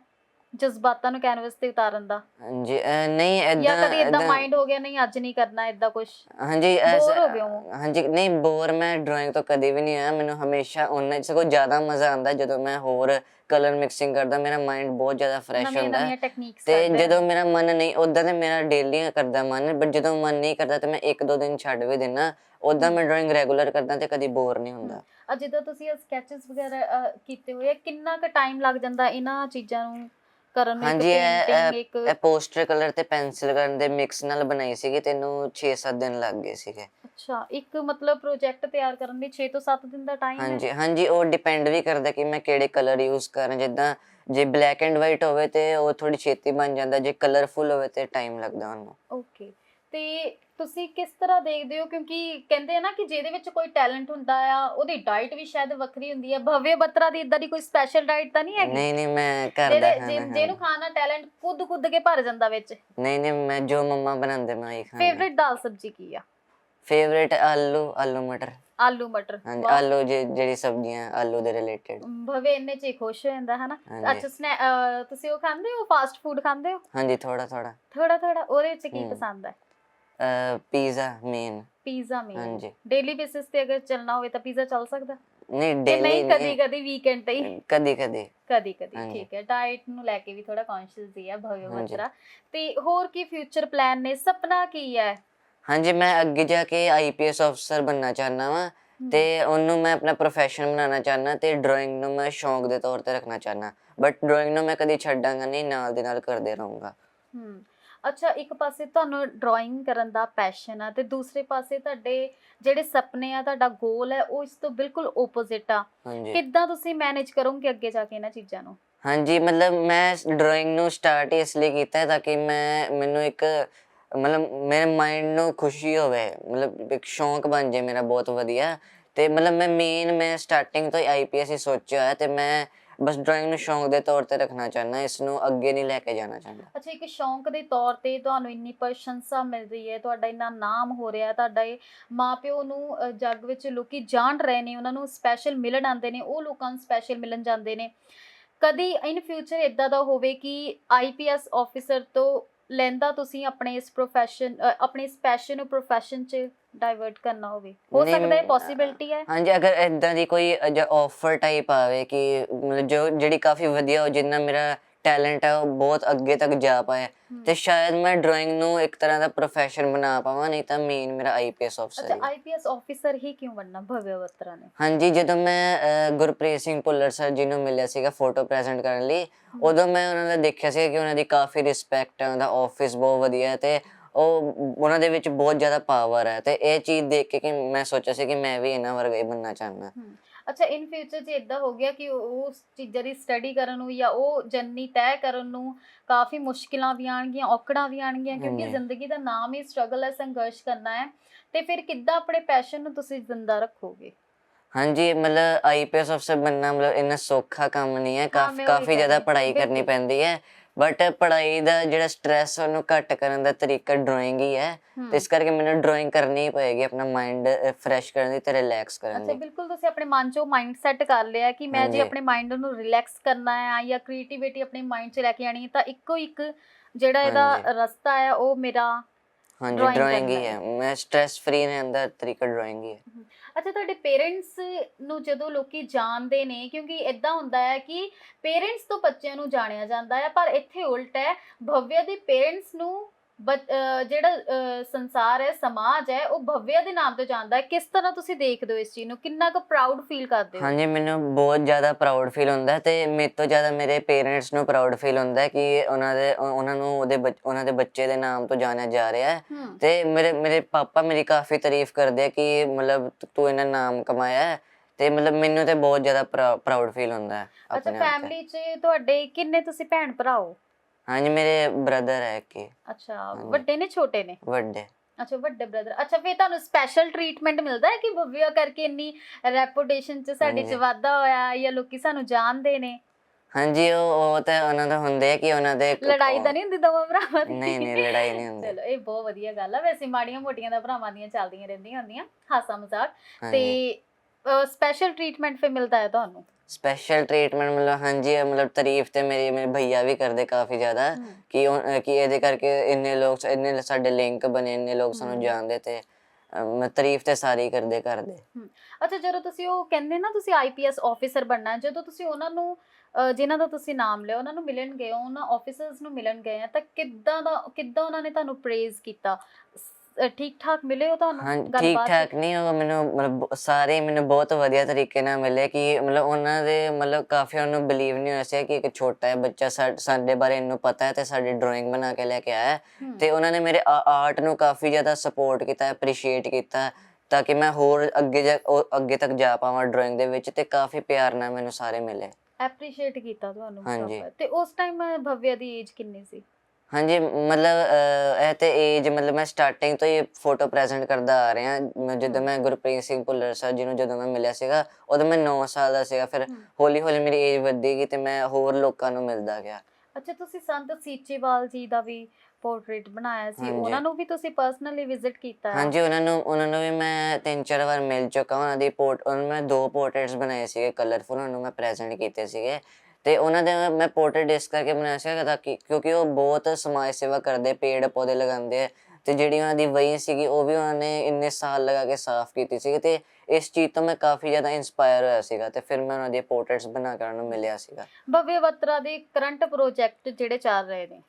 Speaker 1: ਜਜ਼ਬਾਤਾਂ ਨੂੰ ਕੈਨਵਸ ਤੇ ਉਤਾਰਨ ਦਾ?
Speaker 2: ਹਾਂਜੀ ਅਹ, ਨਹੀਂ
Speaker 1: ਜਾਂ
Speaker 2: ਐਦਾਂ
Speaker 1: ਕਦੀ ਇਦਾਂ ਮਾਈਂਡ ਹੋ ਗਿਆ ਨਹੀਂ ਅੱਜ ਨਹੀਂ ਕਰਨਾ ਇਦਾਂ ਕੁਝ
Speaker 2: ਹਾਂਜੀ
Speaker 1: Bore ਹੋ ਗਏ ਹੋ?
Speaker 2: ਹਾਂਜੀ ਨਹੀਂ ਬੋਰ ਮੈਂ ਡਰਾਇੰਗ ਤੋਂ ਕਦੇ ਵੀ ਨਹੀਂ ਆਇਆ। ਮੈਨੂੰ ਹਮੇਸ਼ਾ ਉਹਨਾਂ ਸਗੋਂ ਜ਼ਿਆਦਾ ਮਜ਼ਾ ਆਉਂਦਾ ਜਦੋਂ ਮੈਂ ਹੋਰ ਕਲਰ ਮਿਕਸਿੰਗ ਕਰਦਾ ਮੇਰਾ ਮਾਈਂਡ ਬਹੁਤ ਜ਼ਿਆਦਾ ਫਰੈਸ਼
Speaker 1: ਨਵੀਆਂ
Speaker 2: ਹੁੰਦਾ।
Speaker 1: ਨਵੀਆਂ ਟੈਕਨੀਕਸ
Speaker 2: ਤੇ ਜਦੋਂ ਮੇਰਾ ਮਨ ਨਹੀਂ ਉਦਾਂ ਤੇ ਮੇਰਾ ਡੇਲੀ ਕਰਦਾ ਮਨ ਬਟ ਜਦੋਂ ਮਨ ਨਹੀਂ ਕਰਦਾ ਤੇ ਮੈਂ ਇੱਕ ਦੋ ਦਿਨ ਛੱਡ ਵੀ ਦਿੰਨਾ। ਉਦਾਂ ਮੈਂ ਡਰਾਇੰਗ ਰੈਗੂਲਰ ਕਰਦਾ ਤੇ ਕਦੀ ਬੋਰ ਨਹੀਂ ਹੁੰਦਾ।
Speaker 1: ਅੱਜ ਜਦੋਂ ਤੁਸੀਂ ਸਕੈਚਸ ਵਗੈਰਾ ਕੀਤੇ ਹੋਏ ਆ ਕਿੰਨਾ ਕੁ ਟਾਈਮ ਲੱਗ ਜਾਂਦਾ ਇਹਨਾਂ ਚੀਜ਼ਾਂ ਨੂੰ ਕਰਨ ਨੂੰ
Speaker 2: ਹਾਂਜੀ, ਇਹ-
Speaker 1: ਪੇਂਟਿੰਗ ਇੱਕ
Speaker 2: ਇਹ ਪੋਸਟਰ ਕਲਰ ਤੇ ਪੈਨਸਿਲ ਕਰਨ ਦੇ ਮਿਕਸ ਨਾਲ ਬਣਾਈ ਸੀਗੀ ਤੈਨੂੰ 6-7 ਦਿਨ ਲੱਗ ਗਏ ਸੀਗੇ।
Speaker 1: ਅੱਛਾ ਇੱਕ ਮਤਲਬ ਪ੍ਰੋਜੈਕਟ ਤਿਆਰ ਕਰਨ ਲਈ 6 ਤੋਂ 7 ਦਿਨ ਦਾ ਟਾਈਮ ਹੈ?
Speaker 2: ਹਾਂਜੀ ਹਾਂਜੀ ਉਹ ਡਿਪੈਂਡ ਵੀ ਕਰਦਾ ਕਿ ਮੈਂ ਕਿਹੜੇ ਕਲਰ ਯੂਜ਼ ਕਰਾਂ ਜਿੱਦਾਂ ਜੇ ਬਲੈਕ ਐਂਡ ਵਾਈਟ ਹੋਵੇ ਤੇ ਉਹ ਥੋੜੀ ਛੇਤੀ ਬਣ ਜਾਂਦਾ ਜੇ ਕਲਰਫੁਲ ਹੋਵੇ ਤੇ ਟਾਈਮ ਲੱਗਦਾ ਉਹਨੂੰ।
Speaker 1: ਓਕੇ ਤੇ ਤੁਸੀਂ ਕਿਸ ਤਰ੍ਹਾਂ ਦੇਖਦੇ ਹੋ? ਕਿਉਂਕਿ ਕਹਿੰਦੇ ਆ ਨਾ ਕਿ ਜਿਹਦੇ ਵਿੱਚ ਕੋਈ ਟੈਲੈਂਟ ਹੁੰਦਾ ਆ ਉਹਦੀ ਡਾਈਟ ਵੀ ਸ਼ਾਇਦ ਵੱਖਰੀ ਹੁੰਦੀ ਹੈ ਭਵਯ ਬੱਤਰਾ ਦੀ ਇਦਾਂ ਦੀ ਕੋਈ ਸਪੈਸ਼ਲ ਡਾਈਟ ਤਾਂ ਨਹੀਂ ਹੈਗੀ?
Speaker 2: ਨਹੀਂ ਨਹੀਂ ਮੈਂ ਕਰਦਾ
Speaker 1: ਜਿਹ- ਜਿਹਨੂੰ
Speaker 2: ਹਾਂ।
Speaker 1: ਖਾਣਾ ਟੈਲੈਂਟ ਕੁੱਦ ਕੁੱਦ ਕੇ ਭਰ ਜਾਂਦਾ ਵਿੱਚ।
Speaker 2: ਨਹੀਂ ਨਹੀਂ ਮੈਂ ਜੋ ਮੰਮਾ ਬਣਾਉਂਦੇ ਮੈਂ ਉਹੀ ਖਾਂਦਾ।
Speaker 1: ਫੇਵਰਿਟ ਦਾਲ ਸਬਜੀ ਕੀ ਆ?
Speaker 2: ਫੇਵਰੇਟ ਆਲੂ ਆਲੂ ਮਟਰ।
Speaker 1: ਆਲੂ ਮਟਰ।
Speaker 2: ਹਾਂਜੀ। ਆਲੂ ਜਿਹੜੀ ਸਬਜ਼ੀਆਂ ਆਲੂ ਦੇ ਰਿਲੇਟਡ
Speaker 1: ਭਵੇ ਇੰਨੇ ਚ ਹੀ ਖੁਸ਼ ਹੋ ਜਾਂਦਾ ਹਨਾ? ਅੱਛਾ ਤੁਸੀਂ ਉਹ ਖਾਂਦੇ ਹੋ? ਫਾਸਟ ਫੂਡ ਖਾਂਦੇ ਹੋ?
Speaker 2: ਹਾਂਜੀ ਥੋੜਾ ਥੋੜਾ
Speaker 1: ਥੋੜਾ ਥੋੜਾ ਉਹਦੇ ਵਿੱਚ ਕੀ। ਪਸੰਦ ਹੈ?
Speaker 2: ਪੀਜ਼ਾ ਮੇਨ
Speaker 1: ਪੀਜ਼ਾ ਮੀਲ
Speaker 2: ਹਾਂਜੀ।
Speaker 1: ਡੇਲੀ ਬੇਸਿਸ ਤੇ ਅਗਰ ਚੱਲਣਾ ਹੋਵੇ ਤਾਂ ਪੀਜ਼ਾ ਚੱਲ ਸਕਦਾ?
Speaker 2: ਨਹੀਂ
Speaker 1: ਤੇ
Speaker 2: ਡੇਲੀ
Speaker 1: ਨਹੀਂ ਕਦੀ ਕਦੀ ਵੀਕਐਂਡ ਤੇ ਹੀ?
Speaker 2: ਕਦੀ ਕਦੀ।
Speaker 1: ਕਦੀ ਕਦੀ
Speaker 2: ਹਾਂਜੀ।
Speaker 1: ਠੀਕ ਹੈ। ਡਾਈਟ ਨੂੰ ਲੈ ਕੇ ਵੀ ਥੋੜਾ ਕੌਨਸ਼ੀਅਸ ਹੀ ਹੈ ਭਵਯ
Speaker 2: ਹਾਂਜੀ।
Speaker 1: ਬੱਤਰਾ ਤੇ ਹੋਰ ਕੀ ਫਿਊਚਰ ਪਲਾਨ ਨੇ? ਸੁਪਨਾ ਕੀ ਹੈ?
Speaker 2: ਹਾਂਜੀ ਮੈਂ ਅੱਗੇ ਜਾ ਕੇ ਆਈਪੀਐਸ ਅਫਸਰ ਬਣਨਾ ਚਾਹੁੰਦਾ ਵਾਂ। ਤੇ ਉਹਨੂੰ ਮੈਂ ਆਪਣਾ ਪ੍ਰੋਫੈਸ਼ਨ ਬਣਾਉਣਾ ਚਾਹੁੰਦਾ ਤੇ ਡਰਾਇੰਗ ਨੂੰ ਮੈਂ ਸ਼ੌਂਕ ਦੇ ਤੌਰ ਤੇ ਰੱਖਣਾ ਚਾਹੁੰਦਾ। ਬਟ ਡਰਾਇੰਗ ਨੂੰ ਮੈਂ ਕਦੀ ਛੱਡਾਂਗਾ ਨਹੀਂ ਨਾਲ ਦੇ ਨਾਲ ਕਰਦੇ ਰਹੂੰਗਾ।
Speaker 1: ਹਮ ਅੱਛਾ ਇੱਕ ਪਾਸੇ ਤੁਹਾਨੂੰ ਡਰਾਇੰਗ ਕਰਨ ਦਾ ਪੈਸ਼ਨ ਆ ਤੇ ਦੂਸਰੇ ਪਾਸੇ ਤੁਹਾਡੇ ਜਿਹੜੇ ਸੁਪਨੇ ਆ ਤੁਹਾਡਾ ਗੋਲ ਹੈ ਉਹ ਇਸ ਤੋਂ ਬਿਲਕੁਲ ਓਪੋਜ਼ਿਟ ਆ।
Speaker 2: ਹਾਂਜੀ।
Speaker 1: ਕਿੱਦਾਂ ਤੁਸੀਂ ਮੈਨੇਜ ਕਰੋਗੇ ਅੱਗੇ ਜਾ ਕੇ ਇਹਨਾਂ ਚੀਜ਼ਾਂ ਨੂੰ?
Speaker 2: ਹਾਂਜੀ ਮਤਲਬ ਮੈਂ ਡਰਾਇੰਗ ਨੂੰ ਸਟਾਰਟ ਇਸ ਲਈ ਕੀਤਾ ਹੈ ਤਾਂ ਕਿ ਮੈਂ ਮੈਨੂੰ ਇੱਕ ਮਤਲਬ ਮੇਰੇ ਮਾਈਂਡ ਨੂੰ ਖੁਸ਼ੀ ਹੋਵੇ। ਮਤਲਬ ਇੱਕ ਸ਼ੌਂਕ ਬਣ ਜੇ ਮੇਰਾ ਬਹੁਤ ਵਧੀਆ। ਤੇ ਮਤਲਬ ਮੈਂ ਮੇਨ ਮੈਂ ਸਟਾਰਟਿੰਗ ਤੋਂ ਹੀ ਆਈਪੀਐਸ ਹੀ ਸੋਚਿਆ ਹੋਇਆ ਤੇ ਮੈਂ ਬਸ ਡਰਾਇੰਗ ਨੂੰ ਸ਼ੌਂਕ ਦੇ ਤੌਰ ਤੇ ਰੱਖਣਾ ਚਾਹੁੰਦਾ ਇਸ ਨੂੰ ਅੱਗੇ ਨਹੀਂ ਲੈ ਕੇ ਜਾਣਾ ਚਾਹੁੰਦਾ।
Speaker 1: ਅੱਛਾ, ਇੱਕ ਸ਼ੌਂਕ ਦੇ ਤੌਰ ਤੇ ਤੁਹਾਨੂੰ ਇੰਨੀ ਪ੍ਰਸ਼ੰਸਾ ਮਿਲ ਰਹੀ ਹੈ, ਤੁਹਾਡਾ ਇੰਨਾ ਨਾਮ ਹੋ ਰਿਹਾ ਤੁਹਾਡਾ ਇਹ ਮਾਪਿਓ ਨੂੰ ਜੱਗ ਵਿੱਚ ਲੋਕੀ ਜਾਣ ਰਹੇ ਨੇ, ਉਹਨਾਂ ਨੂੰ ਸਪੈਸ਼ਲ ਮਿਲਣ ਆਉਂਦੇ ਨੇ, ਉਹ ਲੋਕਾਂ ਨੂੰ ਸਪੈਸ਼ਲ ਮਿਲਣ ਜਾਂਦੇ ਨੇ। ਕਦੀ ਇਨ ਫਿਊਚਰ ਇਦਾਂ ਦਾ ਹੋਵੇ ਕਿ ਆਈਪੀਐਸ ਆਫੀਸਰ ਤੋਂ ਲੈਂਦਾ ਤੁਸੀਂ ਆਪਣੇ ਇਸ ਪ੍ਰੋਫੈਸ਼ਨ ਆਪਣੇ ਇਸ ਪੈਸ਼ਨ ਨੂੰ ਪ੍ਰੋਫੈਸ਼ਨ 'ਚ ਡਾਇਵਰਟ ਕਰਨਾ ਹੋਵੇ? ਹੋ
Speaker 2: ਨਹੀਂ,
Speaker 1: ਸਕਦਾ ਹੈ ਪੋਸਿਬਿਲਿਟੀ ਹੈ?
Speaker 2: ਹਾਂਜੀ ਅਗਰ ਇਦਾਂ ਦੀ ਕੋਈ ਆਫਰ ਟਾਈਪ ਆਵੇ ਕਿ ਮਤਲਬ ਜੋ ਜਿਹੜੀ ਕਾਫੀ ਵਧੀਆ ਹੋ ਜਿੰਨਾ ਮੇਰਾ ਟੈਲੈਂਟ ਹੈ ਉਹ ਬਹੁਤ ਅੱਗੇ ਤੱਕ ਜਾ
Speaker 1: ਹਮ।
Speaker 2: ਤੇ ਸ਼ਾਇਦ ਮੈਂ ਡਰਾਇੰਗ ਨੂੰ ਇੱਕ ਤਰ੍ਹਾਂ ਦਾ ਪ੍ਰੋਫੈਸ਼ਨ ਬਣਾ ਪਾਵਾਂ ਨਹੀਂ ਤਾਂ ਮੇਨ ਮੇਰਾ ਆਈਪੀਐਸ
Speaker 1: ਅੱਛਾ
Speaker 2: ਅਫਸਰ ਹੈ
Speaker 1: ਆਈਪੀਐਸ ਆਫੀਸਰ ਹੀ ਕਿਉਂ ਬਣਨਾ ਭਵਿਆ ਬੱਤਰਾ ਨੇ?
Speaker 2: ਹਾਂਜੀ ਜਦੋਂ ਮੈਂ ਗੁਰਪ੍ਰੀਤ ਸਿੰਘ ਭੁੱਲਰ ਸਰ ਜੀ ਨੂੰ ਮਿਲਿਆ ਸੀਗਾ ਫੋਟੋ ਪ੍ਰੈਜ਼ੈਂਟ ਕਰਨ ਲਈ ਉਦੋਂ ਮੈਂ ਉਹਨਾਂ ਦਾ ਦੇਖਿਆ ਸੀ ਕਿ ਉਹਨਾਂ ਦੀ ਕਾਫੀ ਰਿਸਪੈਕਟ ਹੈ ਉਹਨਾਂ ਦਾ ਆਫਿਸ ਬਹੁਤ ਵਧੀਆ ਹੈ ਤੇ ਉਹ ਉਹਨਾਂ ਦੇ ਵਿੱਚ ਬਹੁਤ ਜ਼ਿਆਦਾ ਪਾਵਰ ਹੈ ਤੇ ਇਹ ਚੀਜ਼ ਦੇਖ ਕੇ ਕਿ ਮੈਂ ਸੋਚਿਆ ਸੀ ਕਿ ਮੈਂ ਵੀ ਇਹਨਾਂ ਵਰਗਾ ਹੀ ਬਣਨਾ ਚਾਹੁੰਦਾ।
Speaker 1: ਅੱਛਾ ਇਨ ਫਿਊਚਰ ਜੇ ਇਦਾਂ ਹੋ ਗਿਆ ਕਿ ਉਹ- ਉਸ ਚੀਜ਼ਾਂ ਦੀ ਸਟੱਡੀ ਕਰਨ ਨੂੰ ਜਾਂ ਉਹ ਜਰਨੀ ਤੈਅ ਕਰਨ ਨੂੰ ਕਾਫੀ ਮੁਸ਼ਕਿਲਾਂ ਵੀ ਆਣਗੀਆਂ ਔਕੜਾਂ ਵੀ ਆਣਗੀਆਂ ਕਿਉਂਕਿ। ਜ਼ਿੰਦਗੀ ਦਾ ਨਾਮ ਹੀ ਸਟਰਗਲ ਹੈ ਸੰਘਰਸ਼ ਕਰਨਾ ਹੈ ਤੇ ਫਿਰ ਕਿੱਦਾਂ ਆਪਣੇ ਪੈਸ਼ਨ ਨੂੰ ਤੁਸੀਂ ਜ਼ਿੰਦਾ ਰੱਖੋਗੇ
Speaker 2: ਹਾਂਜੀ ਮਤਲਬ ਆਈਪੀਐਸ ਅਫਸਰ ਬਣਨਾ ਮਤਲਬ ਇੰਨਾ ਸੌਖਾ ਕੰਮ ਨਹੀਂ ਹੈ ਕਾਫੀ ਜ਼ਿਆਦਾ ਪੜ੍ਹਾਈ ਕਰਨੀ। ਪੈਂਦੀ ਹੈ ਬਟ ਪੜ੍ਹਾਈ ਦਾ ਜਿਹੜਾ ਸਟ੍ਰੈਸ ਉਹਨੂੰ ਘੱਟ ਕਰਨ ਦਾ ਤਰੀਕਾ ਡਰਾਇੰਗ ਹੀ ਹੈ। ਤੇ ਇਸ ਕਰਕੇ ਮੈਨੂੰ ਡਰਾਇੰਗ ਕਰਨੀ ਹੀ ਪਏਗੀ ਆਪਣਾ ਮਾਈਂਡ ਫਰੈਸ਼ ਕਰਨ ਦੀ ਤੇ ਰਿਲੈਕਸ ਕਰਨ
Speaker 1: ਅੱਛਾ
Speaker 2: ਦੀ।
Speaker 1: ਬਿਲਕੁਲ ਤੁਸੀਂ ਆਪਣੇ ਮਨ 'ਚ ਮਾਈਂਡ ਸੈੱਟ ਕਰ ਲਿਆ ਕਿ ਮੈਂ ਜੇ। ਆਪਣੇ ਮਾਈਂਡ ਨੂੰ ਰਿਲੈਕਸ ਕਰਨਾ ਹੈ ਜਾਂ ਕ੍ਰੀਏਟੀਵਿਟੀ ਆਪਣੇ ਮਾਈਂਡ 'ਚ ਲੈ ਕੇ ਆਣੀ ਹੈ ਤਾਂ ਇੱਕੋ ਇੱਕ ਜਿਹੜਾ ਇਹਦਾ। ਰਸਤਾ ਹੈ ਉਹ ਮੇਰਾ
Speaker 2: ਹਾਂਜੀ ਡਰਾਇੰਗ ਹੀ ਹੈ। ਮੈਂ ਸਟ੍ਰੈਸ ਫ੍ਰੀ ਰਹਿਣ ਦਾ ਤਰੀਕਾ ਡਰਾਇੰਗ ਹੀ। ਹੈ।
Speaker 1: ਅੱਛਾ, ਤੁਹਾਡੇ ਪੇਰੈਂਟਸ ਨੂੰ ਜਦੋਂ ਲੋਕੀ ਜਾਣਦੇ ਨੇ, ਕਿਉਂਕਿ ਇਦਾਂ ਹੁੰਦਾ ਹੈ ਕਿ ਪੇਰੈਂਟਸ ਤੋਂ ਬੱਚਿਆਂ ਨੂੰ ਜਾਣਿਆ ਜਾਂਦਾ ਹੈ, ਪਰ ਇੱਥੇ ਉਲਟ ਹੈ, ਭਵਿਆ ਦੇ ਪੇਰੈਂਟਸ ਨੂੰ ਜਿਹੜਾ ਸੰਸਾਰ ਹੈ ਸਮਾਜ ਹੈ ਉਹ ਭਵਿਆ ਦੇ ਨਾਮ ਤੋਂ ਜਾਣਦਾ ਹੈ। ਕਿਸ ਤਰ੍ਹਾਂ ਤੁਸੀਂ ਦੇਖਦੇ ਹੋ ਇਸ ਚੀਜ਼ ਨੂੰ? ਕਿੰਨਾ ਕੁ ਪ੍ਰਾਊਡ ਫੀਲ ਕਰਦੇ ਹੋ?
Speaker 2: ਹਾਂਜੀ ਮੈਨੂੰ ਬਹੁਤ ਜ਼ਿਆਦਾ ਪ੍ਰਾਊਡ ਫੀਲ ਹੁੰਦਾ ਤੇ ਮੇਰੇ ਤੋਂ ਜ਼ਿਆਦਾ ਮੇਰੇ ਪੇਰੈਂਟਸ ਨੂੰ ਪ੍ਰਾਊਡ ਫੀਲ ਹੁੰਦਾ ਕਿ ਉਹਨਾਂ ਦੇ ਉਹ- ਉਹਨਾਂ ਨੂੰ ਉਹਦੇ ਉਹਨਾਂ ਦੇ ਬੱਚੇ ਦੇ ਨਾਮ ਤੋਂ ਜਾਣਿਆ ਜਾ ਰਿਹਾ ਹੈ। ਤੇ ਮੇਰੇ ਮੇਰੇ ਪਾਪਾ ਮੇਰੀ ਕਾਫੀ ਤਾਰੀਫ ਕਰਦੇ ਆ ਕਿ ਮਤਲਬ ਤ- ਇਹਨਾਂ ਨਾਮ ਕਮਾਇਆ ਹੈ। ਤੇ ਮਤਲਬ ਮੈਨੂੰ ਤੇ ਬਹੁਤ ਜ਼ਿਆਦਾ ਪ੍ਰਾਊਡ ਫੀਲ ਹੁੰਦਾ ਹੈ
Speaker 1: ਅੱਛਾ ਫੈਮਿਲੀ 'ਚ ਤੁਹਾਡੇ ਕਿੰਨੇ ਤੁਸੀਂ ਭੈਣ ਭਰਾ ਹੋ?
Speaker 2: ਹਾਂਜੀ ਮੇਰੇ ਬ੍ਰਦਰ ਹੈ ਕਿ
Speaker 1: ਅੱਛਾ। ਵੱਡੇ ਨੇ ਛੋਟੇ ਨੇ?
Speaker 2: ਵੱਡੇ।
Speaker 1: ਅੱਛਾ ਵੱਡੇ ਬ੍ਰਦਰ ਅੱਛਾ ਫੇਰ ਤੁਹਾਨੂੰ ਸਪੈਸ਼ਲ ਟ੍ਰੀਟਮੈਂਟ ਮਿਲਦਾ ਹੈ ਕਿ ਭਵਿਆ ਕਰਕੇ ਇੰਨੀ ਰੈਪੂਟੇਸ਼ਨ ਚ ਸਾਡੀ ਚ। ਵਾਧਾ ਹੋਇਆ ਜਾਂ ਲੋਕੀ ਸਾਨੂੰ ਜਾਣਦੇ ਨੇ?
Speaker 2: ਹਾਂਜੀ ਉਹ ਉਹ ਤਾਂ ਉਹਨਾਂ ਦਾ ਹੁੰਦੇ ਕਿ ਉਹਨਾਂ ਦੇ
Speaker 1: ਲੜਾਈ ਤਾਂ ਨਹੀਂ ਹੁੰਦੀ ਦੋਵਾਂ ਭਰਾਵਾਂ ਦੀ?
Speaker 2: ਨਹੀਂ ਨਹੀਂ ਲੜਾਈ ਨਹੀਂ ਹੁੰਦੀ।
Speaker 1: ਚਲੋ ਇਹ ਬਹੁਤ ਵਧੀਆ ਗੱਲ ਆ। ਵੈਸੇ ਮਾੜੀਆਂ ਮੋਟੀਆਂ ਦਾ ਭਰਾਵਾਂ ਦੀਆਂ ਚੱਲਦੀਆਂ ਰਹਿੰਦੀਆਂ ਹੁੰਦੀਆਂ ਹਾਸਾ ਮਜ਼ਾਕ। ਤੇ ਸਪੈਸ਼ਲ ਟ੍ਰੀਟਮੈਂਟ ਫੇ ਮਿਲਦਾ ਹੈ ਤੁਹਾਨੂੰ?
Speaker 2: ਸਪੈਸ਼ਲ ਟ੍ਰੀਟਮੈਂਟ ਮਤਲਬ ਹਾਂਜੀ ਇਹ ਮਤਲਬ ਤਾਰੀਫ ਤੇ ਮੇਰੇ ਮੇਰੇ ਭਈਆ ਵੀ ਕਰਦੇ ਕਾਫੀ ਜ਼ਿਆਦਾ ਕਿ ਉਹ- ਕਿ ਇਹਦੇ ਕਰਕੇ ਇੰਨੇ ਲੋਕ ਇੰਨੇ ਸਾਡੇ ਲਿੰਕ ਬਣੇ ਇੰਨੇ ਲੋਕ। ਸਾਨੂੰ ਜਾਣਦੇ ਤੇ ਅਹ ਮੈਂ ਤਾਰੀਫ ਤੇ ਸਾਰੀ ਕਰਦੇ ਕਰਦੇ।
Speaker 1: ਅੱਛਾ ਜਦੋਂ ਤੁਸੀਂ ਉਹ ਕਹਿੰਦੇ ਨਾ ਤੁਸੀਂ ਆਈਪੀਐਸ ਆਫੀਸਰ ਬਣਨਾ ਹੈ, ਜਦੋਂ ਤੁਸੀਂ ਉਹਨਾਂ ਨੂੰ ਅਹ, ਜਿਨ੍ਹਾਂ ਦਾ ਤੁਸੀਂ ਨਾਮ ਲਿਆ ਉਹਨਾਂ ਨੂੰ ਮਿਲਣ ਗਏ ਹੋ ਉਹਨਾਂ ਆਫੀਸਰਸ ਨੂੰ ਮਿਲਣ ਗਏ ਆ ਤਾਂ ਕਿੱਦਾਂ ਦਾ ਕਿੱਦਾਂ ਉਹਨਾਂ ਨੇ ਤੁਹਾਨੂੰ ਪ੍ਰੇਜ਼ ਕੀਤਾ? ਠੀਕ ਠਾਕ ਮਿਲੇ ਹੋ ਤੁਹਾਨੂੰ
Speaker 2: ਹਾਂ ਠੀਕ
Speaker 1: ਗੱਲਬਾਤ
Speaker 2: ਠਾਕ ਨਹੀਂ ਉਹ ਮੈਨੂੰ ਮਤਲਬ ਬ- ਸਾਰੇ ਮੈਨੂੰ ਬਹੁਤ ਵਧੀਆ ਤਰੀਕੇ ਨਾਲ ਮਿਲੇ ਕਿ ਮਤਲਬ ਉਹਨਾਂ ਦੇ ਮਤਲਬ ਕਾਫੀ ਉਹਨੂੰ ਬਲੀਵ ਨਹੀਂ ਹੋਇਆ ਸੀ ਕਿ ਇੱਕ ਛੋਟਾ ਬੱਚਾ ਸਾ- ਸਾਡੇ ਬਾਰੇ ਇਹਨੂੰ ਪਤਾ ਹੈ ਤੇ ਸਾਡੀ ਡਰਾਇੰਗ ਬਣਾ ਕੇ ਲੈ ਕੇ ਆਇਆ ਹੈ।
Speaker 1: ਹਮ,
Speaker 2: ਤੇ ਉਹਨਾਂ ਨੇ ਮੇਰੇ ਆਰਟ ਨੂੰ ਕਾਫੀ ਜ਼ਿਆਦਾ ਸਪੋਰਟ ਕੀਤਾ ਐਪਰੀਸ਼ੀਏਟ ਕੀਤਾ ਤਾਂ ਕਿ ਮੈਂ ਹੋਰ ਅੱਗੇ ਜਾ ਉਹ ਅੱਗੇ ਤੱਕ ਜਾ ਪਾਵਾਂ ਡਰਾਇੰਗ ਦੇ ਵਿੱਚ ਤੇ ਕਾਫੀ ਪਿਆਰ ਨਾਲ ਮੈਨੂੰ ਸਾਰੇ ਮਿਲੇ
Speaker 1: ਐਪਰੀਸ਼ੀਏਟ ਕੀਤਾ ਤੁਹਾਨੂੰ
Speaker 2: ਹਾਂਜੀ।
Speaker 1: proper। ਤੇ ਉਸ ਟਾਈਮ ਭਵਿਆ ਦੀ ਏਜ ਕਿੰਨੀ ਸੀ
Speaker 2: ਹਾਂਜੀ ਮਤਲਬ ਇਹ ਤੇ ਏਜ ਮਤਲਬ ਮੈਂ ਸਟਾਰਟਿੰਗ ਤੋਂ ਹੀ ਫੋਟੋ ਪ੍ਰੈਜ਼ੈਂਟ ਕਰਦਾ ਆ ਰਿਹਾ। ਮੈਂ ਜਦੋਂ ਮੈਂ ਗੁਰਪ੍ਰੀਤ ਸਿੰਘ ਭੁੱਲਰ ਸਰ ਜੀ ਨੂੰ ਜਦੋਂ ਮੈਂ ਮਿਲਿਆ ਸੀਗਾ ਉਦੋਂ ਮੈਂ 9 ਸਾਲ ਦਾ ਸੀਗਾ। ਫਿਰ। ਹੌਲੀ ਹੌਲੀ ਮੇਰੀ ਏਜ ਵੱਧਦੀ ਗਈ ਤੇ ਮੈਂ ਹੋਰ ਲੋਕਾਂ ਨੂੰ ਮਿਲਦਾ ਗਿਆ।
Speaker 1: ਅੱਛਾ ਤੁਸੀਂ ਸੰਤ ਸੀਚੇਵਾਲ ਜੀ ਦਾ ਵੀ ਪੋਰਟਰੇਟ ਬਣਾਇਆ ਸੀ। ਉਹਨਾਂ ਨੂੰ ਵੀ ਤੁਸੀਂ ਪਰਸਨਲੀ ਵਿਜ਼ਿਟ ਕੀਤਾ
Speaker 2: ਹਾਂਜੀ ਉਹਨਾਂ ਨੂੰ ਉਹਨਾਂ ਨੂੰ ਵੀ ਮੈਂ ਤਿੰਨ ਚਾਰ ਵਾਰ ਮਿਲ ਚੁੱਕਾ। ਉਹਨਾਂ ਦੀ ਪੋਰਟ ਉਹਨਾਂ ਮੈਂ ਦੋ ਪੋਰਟਰੇਟਸ ਬਣਾਏ ਸੀਗੇ ਕਲਰਫੁਲ ਉਹਨਾਂ ਨੂੰ ਮੈਂ ਪ੍ਰੈਜ਼ੈਂਟ ਕੀਤੇ ਸੀਗੇ। ਤੇ ਉਹਨਾਂ ਦੇ ਮੈਂ ਪੋਰਟਰੇਟ ਇਸ ਕਰਕੇ ਬਣਾਇਆ ਸੀਗਾ ਤਾਂ ਕਿ ਕਿਉਂਕਿ ਉਹ ਬਹੁਤ ਸਮਾਜ ਸੇਵਾ ਕਰਦੇ ਪੇੜ ਪੌਦੇ ਲਗਾਉਂਦੇ ਆ ਤੇ ਜਿਹੜੀ ਉਹਨਾਂ ਦੀ ਵਹੀ ਸੀਗੀ ਉਹ ਵੀ ਉਹਨਾਂ ਨੇ ਇੰਨੇ ਸਾਲ ਲਗਾ ਕੇ ਸਾਫ਼ ਕੀਤੀ ਸੀਗੀ ਤੇ ਇਸ ਚੀਜ਼ ਤੋਂ ਮੈਂ ਕਾਫੀ ਜ਼ਿਆਦਾ ਇਨਸਪਾਇਰ ਹੋਇਆ ਸੀਗਾ ਤੇ ਫਿਰ ਮੈਂ ਉਹਨਾਂ ਦੇ ਪੋਰਟਰੇਟਸ ਬਣਾ ਕੇ ਉਹਨਾਂ ਨੂੰ ਮਿਲਿਆ ਸੀਗਾ।
Speaker 1: ਭਵਿਆ ਬੱਤਰਾ ਦੇ ਕਰੰਟ ਪ੍ਰੋਜੈਕਟ ਜਿਹੜੇ ਚੱਲ ਰਹੇ ਨੇ?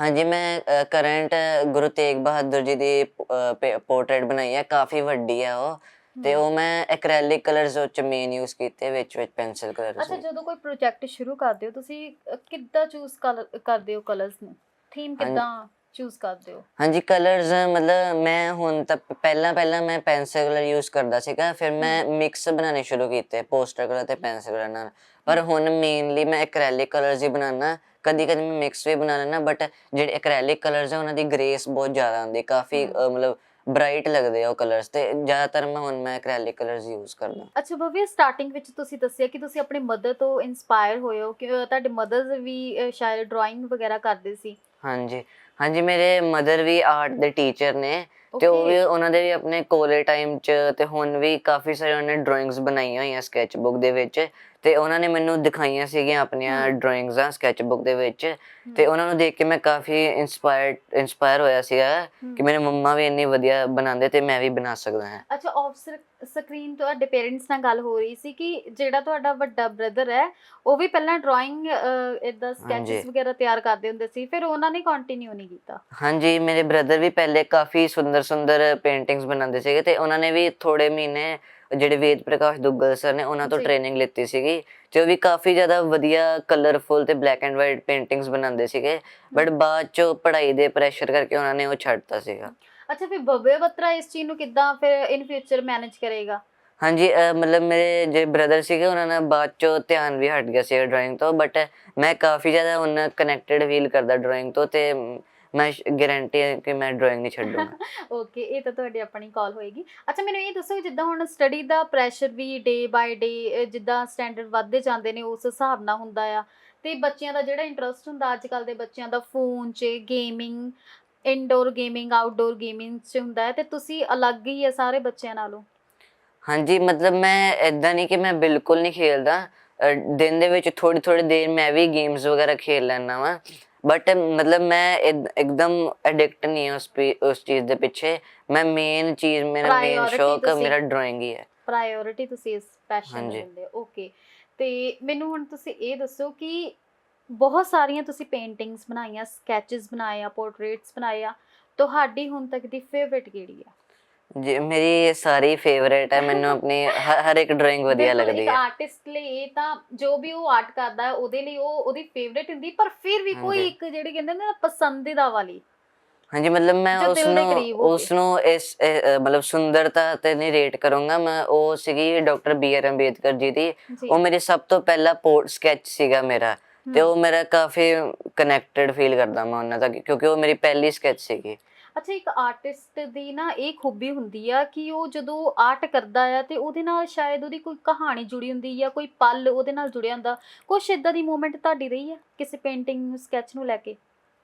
Speaker 2: ਹਾਂਜੀ ਮੈਂ ਕਰੰਟ ਗੁਰੂ ਤੇਗ ਬਹਾਦਰ ਜੀ ਦੀ ਪੋਰਟਰੇਟ ਬਣਾਈ ਹੈ ਕਾਫੀ ਵੱਡੀ ਹੈ ਉਹ ਤੇ ਉਹ ਮੈਂ ਐਕ੍ਰੈਲਿਕ ਕਲਰਸ ਉੱਚ ਮੇਨ ਯੂਜ਼ ਕੀਤੇ ਵਿੱਚ ਵਿੱਚ ਪੈਨਸਲ ਕਲਰਸ
Speaker 1: ਅੱਛਾ ਜਦੋਂ ਕੋਈ ਪ੍ਰੋਜੈਕਟ ਸ਼ੁਰੂ ਕਰਦੇ ਹੋ ਤੁਸੀਂ ਕਿੱਦਾਂ ਚੂਜ਼ ਕਰਦੇ ਹੋ ਕਲਰਸ ਨੂੰ? ਥੀਮ। ਕਿੱਦਾਂ ਚੂਜ਼ ਕਰਦੇ ਹੋ?
Speaker 2: ਹਾਂਜੀ ਕਲਰਸ ਮਤਲਬ ਮੈਂ ਹੁਣ ਤਾਂ ਪ- ਪਹਿਲਾਂ ਪਹਿਲਾਂ ਮੈਂ ਪੈਨਸਲ ਕਲਰ ਯੂਜ਼ ਕਰਦਾ ਸੀਗਾ ਫਿਰ ਮੈਂ ਮਿਕਸ ਬਣਾਉਣੇ ਸ਼ੁਰੂ ਕੀਤੇ ਪੋਸਟਰ ਕਲਰ ਤੇ ਪੈਨਸਲ ਕਲਰ ਨਾਲ। ਪਰ ਹੁਣ ਮੇਨਲੀ ਮੈਂ ਐਕ੍ਰੈਲਿਕ ਕਲਰਸ ਹੀ ਬਣਾਉਣਾ ਕਦੀ ਕਦੀ ਮੈਂ ਮਿਕਸ ਵੀ ਬਣਾ ਲੈਣਾ ਬਟ ਜਿਹੜੇ ਐਕ੍ਰੈਲਿਕ ਕਲਰਸ ਆ ਉਹਨਾਂ ਦੀ ਗ੍ਰੇਸ ਬਹੁਤ ਜ਼ਿਆਦਾ ਹੁੰਦੀ ਕਾਫੀ ਅ, ਮਤਲਬ ਬ੍ਰਾਈਟ ਲੱਗਦੇ ਆ ਉਹ ਕਲਰਸ ਤੇ ਜ਼ਿਆਦਾਤਰ ਮੈਂ ਹੁਣ ਮੈਂ ਐਕ੍ਰੈਲਿਕ ਕਲਰਸ ਯੂਜ਼ ਕਰਦਾ
Speaker 1: ਅੱਛਾ ਭਵਿਆ ਸਟਾਰਟਿੰਗ ਵਿੱਚ ਤੁਸੀਂ ਦੱਸਿਆ ਕਿ ਤੁਸੀਂ ਆਪਣੀ ਮਦਰ ਤੋਂ ਇਨਸਪਾਇਰ ਹੋਏ ਹੋ ਕਿ ਤੁਹਾਡੇ ਮਦਰਸ ਵੀ ਸ਼ਾਇਦ ਡਰਾਇੰਗ ਵਗੈਰਾ ਕਰਦੇ ਸੀ?
Speaker 2: ਹਾਂਜੀ। ਹਾਂਜੀ ਮੇਰੇ ਮਦਰ ਵੀ ਆਰਟ ਦੇ ਟੀਚਰ ਨੇ ਤੇ ਉਹ ਵੀ. ਉਹਨਾਂ ਦੇ ਵੀ ਆਪਣੇ ਕਾਲਜ ਟਾਈਮ ਚ ਤੇ ਹੁਣ ਵੀ ਕਾਫੀ ਸਾਰੇ ਉਹਨਾਂ ਨੇ ਡਰਾਇੰਗਸ ਬਣਾਈਆਂ ਹੋਈਆਂ ਸਕੈਚ ਬੁੱਕ ਦੇ ਵਿੱਚ ਤੇ ਉਹਨਾਂ ਨੇ ਮੈਨੂੰ ਦਿਖਾਈਆਂ ਸੀਗੀਆਂ ਆਪਣੀਆਂ। ਡਰਾਇੰਗਸਾਂ ਸਕੈਚ ਬੁੱਕ ਦੇ ਵਿੱਚ ਤੇ ਉਹਨਾਂ ਨੂੰ ਦੇਖ ਕੇ ਮੈਂ ਕਾਫੀ ਇਨਸਪਾਇਰਡ ਇਨਸਪਾਇਰ ਹੋਇਆ ਸੀਗਾ। ਕਿ ਮੇਰੇ ਮੰਮਾ ਵੀ ਇੰਨੀ ਵਧੀਆ ਬਣਾਉਂਦੇ ਤੇ ਮੈਂ ਵੀ ਬਣਾ ਸਕਦਾ ਹਾਂ
Speaker 1: ਅੱਛਾ ਆਫ ਸਕਰੀਨ ਤੁਹਾਡੇ ਪੇਰੈਂਟਸ ਨਾਲ ਗੱਲ ਹੋ ਰਹੀ ਸੀ ਕਿ ਜਿਹੜਾ ਤੁਹਾਡਾ ਵੱਡਾ ਬ੍ਰਦਰ ਹੈ ਉਹ ਵੀ ਪਹਿਲਾਂ ਡਰਾਇੰਗ ਇਦਾਂ ਸਕੈਚਸ। ਵਗੈਰਾ ਤਿਆਰ ਕਰਦੇ ਹੁੰਦੇ ਸੀ ਫਿਰ ਉਹਨਾਂ ਨੇ ਕੰਟੀਨਿਊ ਨਹੀਂ ਕੀਤਾ।
Speaker 2: ਹਾਂਜੀ ਮੇਰੇ ਬ੍ਰਦਰ ਵੀ ਪਹਿਲੇ ਕਾਫੀ ਸੁੰਦਰ ਸੁੰਦਰ ਪੇਂਟਿੰਗਸ ਬਣਾਉਂਦੇ ਸੀਗੇ ਤੇ ਉਹਨਾਂ ਨੇ ਵੀ ਥੋੜੇ ਮਹੀਨੇ ਜਿਹੜੇ ਵੇਦ ਪ੍ਰਕਾਸ਼ ਦੁੱਗਲ ਸਰ ਨੇ ਉਹਨਾਂ ਤੋਂ
Speaker 1: ਜੀ।
Speaker 2: ਟ੍ਰੇਨਿੰਗ ਲਿੱਤੀ ਸੀਗੀ ਤੇ ਉਹ ਵੀ ਕਾਫੀ ਜ਼ਿਆਦਾ ਵਧੀਆ ਕਲਰਫੁਲ ਤੇ ਬਲੈਕ ਐਂਡ ਵਾਈਟ ਪੇਂਟਿੰਗਸ ਬਣਾਉਂਦੇ ਸੀਗੇ ਬਟ ਬਾਅਦ ਚੋਂ ਪੜ੍ਹਾਈ ਦੇ ਪ੍ਰੈਸ਼ਰ ਕਰਕੇ ਉਹਨਾਂ ਨੇ ਉਹ ਛੱਡਤਾ ਸੀਗਾ।
Speaker 1: ਅੱਛਾ ਫਿਰ ਭਵਿਆ ਬੱਤਰਾ ਇਸ ਚੀਜ਼ ਨੂੰ ਕਿੱਦਾਂ ਫਿਰ ਇਨ ਫਿਊਚਰ ਮੈਨੇਜ ਕਰੇਗਾ?
Speaker 2: ਹਾਂਜੀ ਮਤਲਬ ਮੇਰੇ ਜਿਹੜੇ ਬ੍ਰਦਰ ਸੀਗੇ ਉਹਨਾਂ ਦਾ ਬਾਅਦ ਚੋਂ ਧਿਆਨ ਵੀ ਹਟ ਗਿਆ ਸੀ ਡਰਾਇੰਗ ਤੋਂ ਬਟ ਮੈਂ ਕਾਫੀ ਜ਼ਿਆਦਾ ਉਹਨਾਂ ਕਨੈਕਟਡ ਫੀਲ ਕਰਦਾ ਡਰਾਇੰਗ ਤੋਂ ਤੇ ਮੈਂ ਗਾਰੰਟੀ ਹੈ ਕਿ ਮੈਂ ਡਰਾਇੰਗ ਨਹੀਂ ਛੱਡੂੰਗਾ। (laughs)
Speaker 1: ਓਕੇ ਇਹ ਤਾਂ ਤੁਹਾਡੀ ਆਪਣੀ ਕਾਲ ਹੋਏਗੀ। ਅੱਛਾ ਮੈਨੂੰ ਇਹ ਦੱਸੋ ਜਿੱਦਾਂ ਹੁਣ ਸਟੱਡੀ ਦਾ ਪ੍ਰੈਸ਼ਰ ਵੀ ਡੇ ਬਾਏ ਡੇ ਜਿੱਦਾਂ ਸਟੈਂਡਰਡ ਵੱਧਦੇ ਜਾਂਦੇ ਨੇ ਉਸ ਹਿਸਾਬ ਨਾਲ ਹੁੰਦਾ ਆ। ਤੇ ਬੱਚਿਆਂ ਦਾ ਜਿਹੜਾ ਇੰਟਰਸਟ ਹੁੰਦਾ ਅੱਜ ਕੱਲ ਦੇ ਬੱਚਿਆਂ ਦਾ ਫੋਨ 'ਚ gaming indoor gaming outdoor gaming 'ਚ ਹੁੰਦਾ ਹੈ। ਤੇ ਤੁਸੀਂ ਅਲੱਗ ਹੀ ਆ ਸਾਰੇ ਬੱਚਿਆਂ ਨਾਲੋਂ?
Speaker 2: ਹਾਂਜੀ ਮਤਲਬ ਮੈਂ ਇਦਾਂ ਨਹੀਂ ਕਿ ਮੈਂ ਬਿਲਕੁਲ ਨਹੀਂ ਖੇਲਦਾ। ਦਿਨ ਦੇ ਵਿੱਚ ਥੋੜੀ ਥੋੜੀ ਦੇਰ ਮੈਂ ਵੀ ਗੇਮਸ ਵਗੈਰਾ ਖੇਲ ਲੈਣਾ ਵਾ। ਬਟ ਮਤਲਬ ਮੈਂ ਇੱਕਦਮ ਐਡਿਕਟ ਨਹੀਂ ਹਾਂ ਉਸ ਉਸ ਚੀਜ਼ ਦੇ ਪਿੱਛੇ ਮੈਂ ਮੇਨ ਚੀਜ਼ ਮੇਰਾ ਮੇਨ ਸ਼ੌਕ ਮੇਰਾ ਡਰਾਇੰਗ ਹੀ ਹੈ
Speaker 1: ਪ੍ਰਾਇੋਰਿਟੀ ਤੁਸੀਂ ਇਸ ਪੈਸ਼ਨ ਨੂੰ। ਦਿੰਦੇ ਹੋ ਓਕੇ ਤੇ ਮੈਨੂੰ ਹੁਣ ਤੁਸੀਂ ਇਹ ਦੱਸੋ ਕਿ ਬਹੁਤ ਸਾਰੀਆਂ ਤੁਸੀਂ ਪੇਂਟਿੰਗਸ ਬਣਾਈਆਂ ਸਕੈਚਸ ਬਣਾਏ ਆ ਪੋਰਟਰੇਟਸ ਬਣਾਏ ਆ ਤੁਹਾਡੀ ਹੁਣ ਤੱਕ ਦੀ ਫੇਵਰਿਟ ਕਿਹੜੀ ਆ
Speaker 2: ਜੀ ਮੇਰੀ ਸਾਰੀ ਫੇਵਰੇਟ ਹੈ ਮੈਨੂੰ ਆਪਣੀ ਹ- ਹਰ ਇੱਕ ਡਰਾਇੰਗ ਵਧੀਆ
Speaker 1: ਬਿਲਕੁਲ,
Speaker 2: ਲੱਗਦੀ
Speaker 1: ਇੱਕ
Speaker 2: ਹੈ।
Speaker 1: ਆਰਟਿਸਟ ਲਈ ਇਹ ਤਾਂ ਜੋ ਵੀ ਉਹ ਆਰਟ ਕਰਦਾ ਹੈ ਉਹਦੇ ਲਈ ਉਹ ਉਹਦੀ ਫੇਵਰਿਟ ਹੁੰਦੀ ਪਰ ਫਿਰ ਵੀ ਕੋਈ
Speaker 2: ਹਾਂਜੀ।
Speaker 1: ਇੱਕ ਜਿਹੜੀ ਕਹਿੰਦੇ ਨੇ ਨਾ ਪਸੰਦੀਦਾ ਵਾਲੀ।
Speaker 2: ਹਾਂਜੀ ਮਤਲਬ ਮੈਂ
Speaker 1: ਜੋ
Speaker 2: ਉਸ
Speaker 1: ਦਿਲ ਦੇ
Speaker 2: ਨੂੰ
Speaker 1: ਕਰੀਬ ਹੋਵੇ।
Speaker 2: ਉਸ ਨੂੰ ਇਸ ਇਹ, ਮਤਲਬ ਸੁੰਦਰਤਾ ਤੇ ਨਹੀਂ ਰੇਟ ਕਰੂੰਗਾ। ਮੈਂ ਉਹ ਸੀਗੀ doctor B R Ambedkar ji ਦੀ।
Speaker 1: ਜੀ।
Speaker 2: ਉਹ ਮੇਰੀ ਸਭ ਤੋਂ ਪਹਿਲਾ ਪੋਰਟ ਸਕੈਚ ਸੀਗਾ ਮੇਰਾ। ਤੇ। ਉਹ ਮੇਰਾ ਕਾਫੀ ਕਨੈਕਟਡ ਫੀਲ ਕਰਦਾ ਮੈਂ ਉਹਨਾਂ ਤੱਕ ਕਿਉਂਕਿ ਉਹ ਮੇਰੀ ਪਹਿਲੀ ਸਕੈਚ ਸੀਗੀ।
Speaker 1: ਅੱਛਾ ਇੱਕ ਆਰਟਿਸਟ ਦੀ ਨਾ ਇਹ ਖੂਬੀ ਹੁੰਦੀ ਆ ਕਿ ਉਹ ਜਦੋਂ ਆਰਟ ਕਰਦਾ ਆ ਤੇ ਉਹਦੇ ਨਾਲ ਸ਼ਾਇਦ ਉਹਦੀ ਕੋਈ ਕਹਾਣੀ ਜੁੜੀ ਹੁੰਦੀ ਜਾਂ ਕੋਈ ਪਲ ਉਹਦੇ ਨਾਲ ਜੁੜਿਆ ਹੁੰਦਾ। ਕੁਛ ਇਦਾਂ ਦੀ ਮੂਮੈਂਟ ਤੁਹਾਡੀ ਰਹੀ ਆ? ਕਿਸੇ ਪੇਂਟਿੰਗ ਨੂੰ ਸਕੈਚ ਨੂੰ ਲੈ ਕੇ?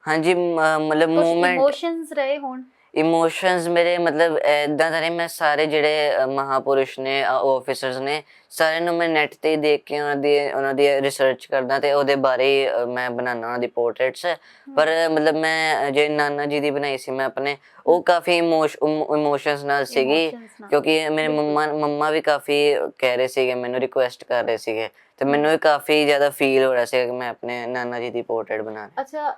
Speaker 2: ਹਾਂਜੀ ਮ- ਮਤਲਬ
Speaker 1: ਕੁਝ
Speaker 2: ਮੂਵਮੈਂਟ
Speaker 1: ਇਮੋਸ਼ਨਸ ਰਹੇ ਹੋਣ?
Speaker 2: ਇਮੋਸ਼ਨਸ ਮੇਰੇ ਮਤਲਬ ਇਦਾਂ ਦਾ ਮੈਂ ਸਾਰੇ ਜਿਹੜੇ ਮਹਾਪੁਰਸ਼ ਨੇ ਆਫੀਸਰਸ ਨੇ ਸਾਰਿਆਂ ਨੂੰ ਮੈਂ ਨੈਟ ਤੇ ਦੇਖ ਕੇ ਉਹਨਾਂ ਦੀ ਉਹਨਾਂ ਦੀ ਰਿਸਰਚ ਕਰਦਾ ਤੇ ਉਹਦੇ ਬਾਰੇ ਮੈਂ ਬਣਾਉਣਾ ਉਹਨਾਂ ਦੀ ਪੋਰਟਰੇਟਸ ਪਰ ਮਤਲਬ ਮੈਂ ਜੇ ਨਾਨਾ ਜੀ ਦੀ ਬਣਾਈ ਸੀ ਮੈਂ ਆਪਣੇ ਉਹ ਕਾਫੀ ਇਮੋਸ਼ਨਸ ਨਾਲ ਸੀਗੀ। ਕਿਉਂਕਿ ਮੇਰੇ। ਮੰਮਾ ਮੰਮਾ ਵੀ ਕਾਫੀ ਕਹਿ ਰਹੇ ਸੀਗੇ ਮੈਨੂੰ ਰਿਕੁਐਸਟ ਕਰ ਰਹੇ ਸੀਗੇ ਤੇ ਮੈਨੂੰ ਵੀ ਕਾਫੀ ਜ਼ਿਆਦਾ ਫੀਲ ਹੋ ਰਿਹਾ ਸੀ ਕਿ ਮੈਂ ਆਪਣੇ ਨਾਨਾ ਜੀ ਦੀ ਪੋਰਟਰੇਟ ਬਣਾ
Speaker 1: ਅੱਛਾ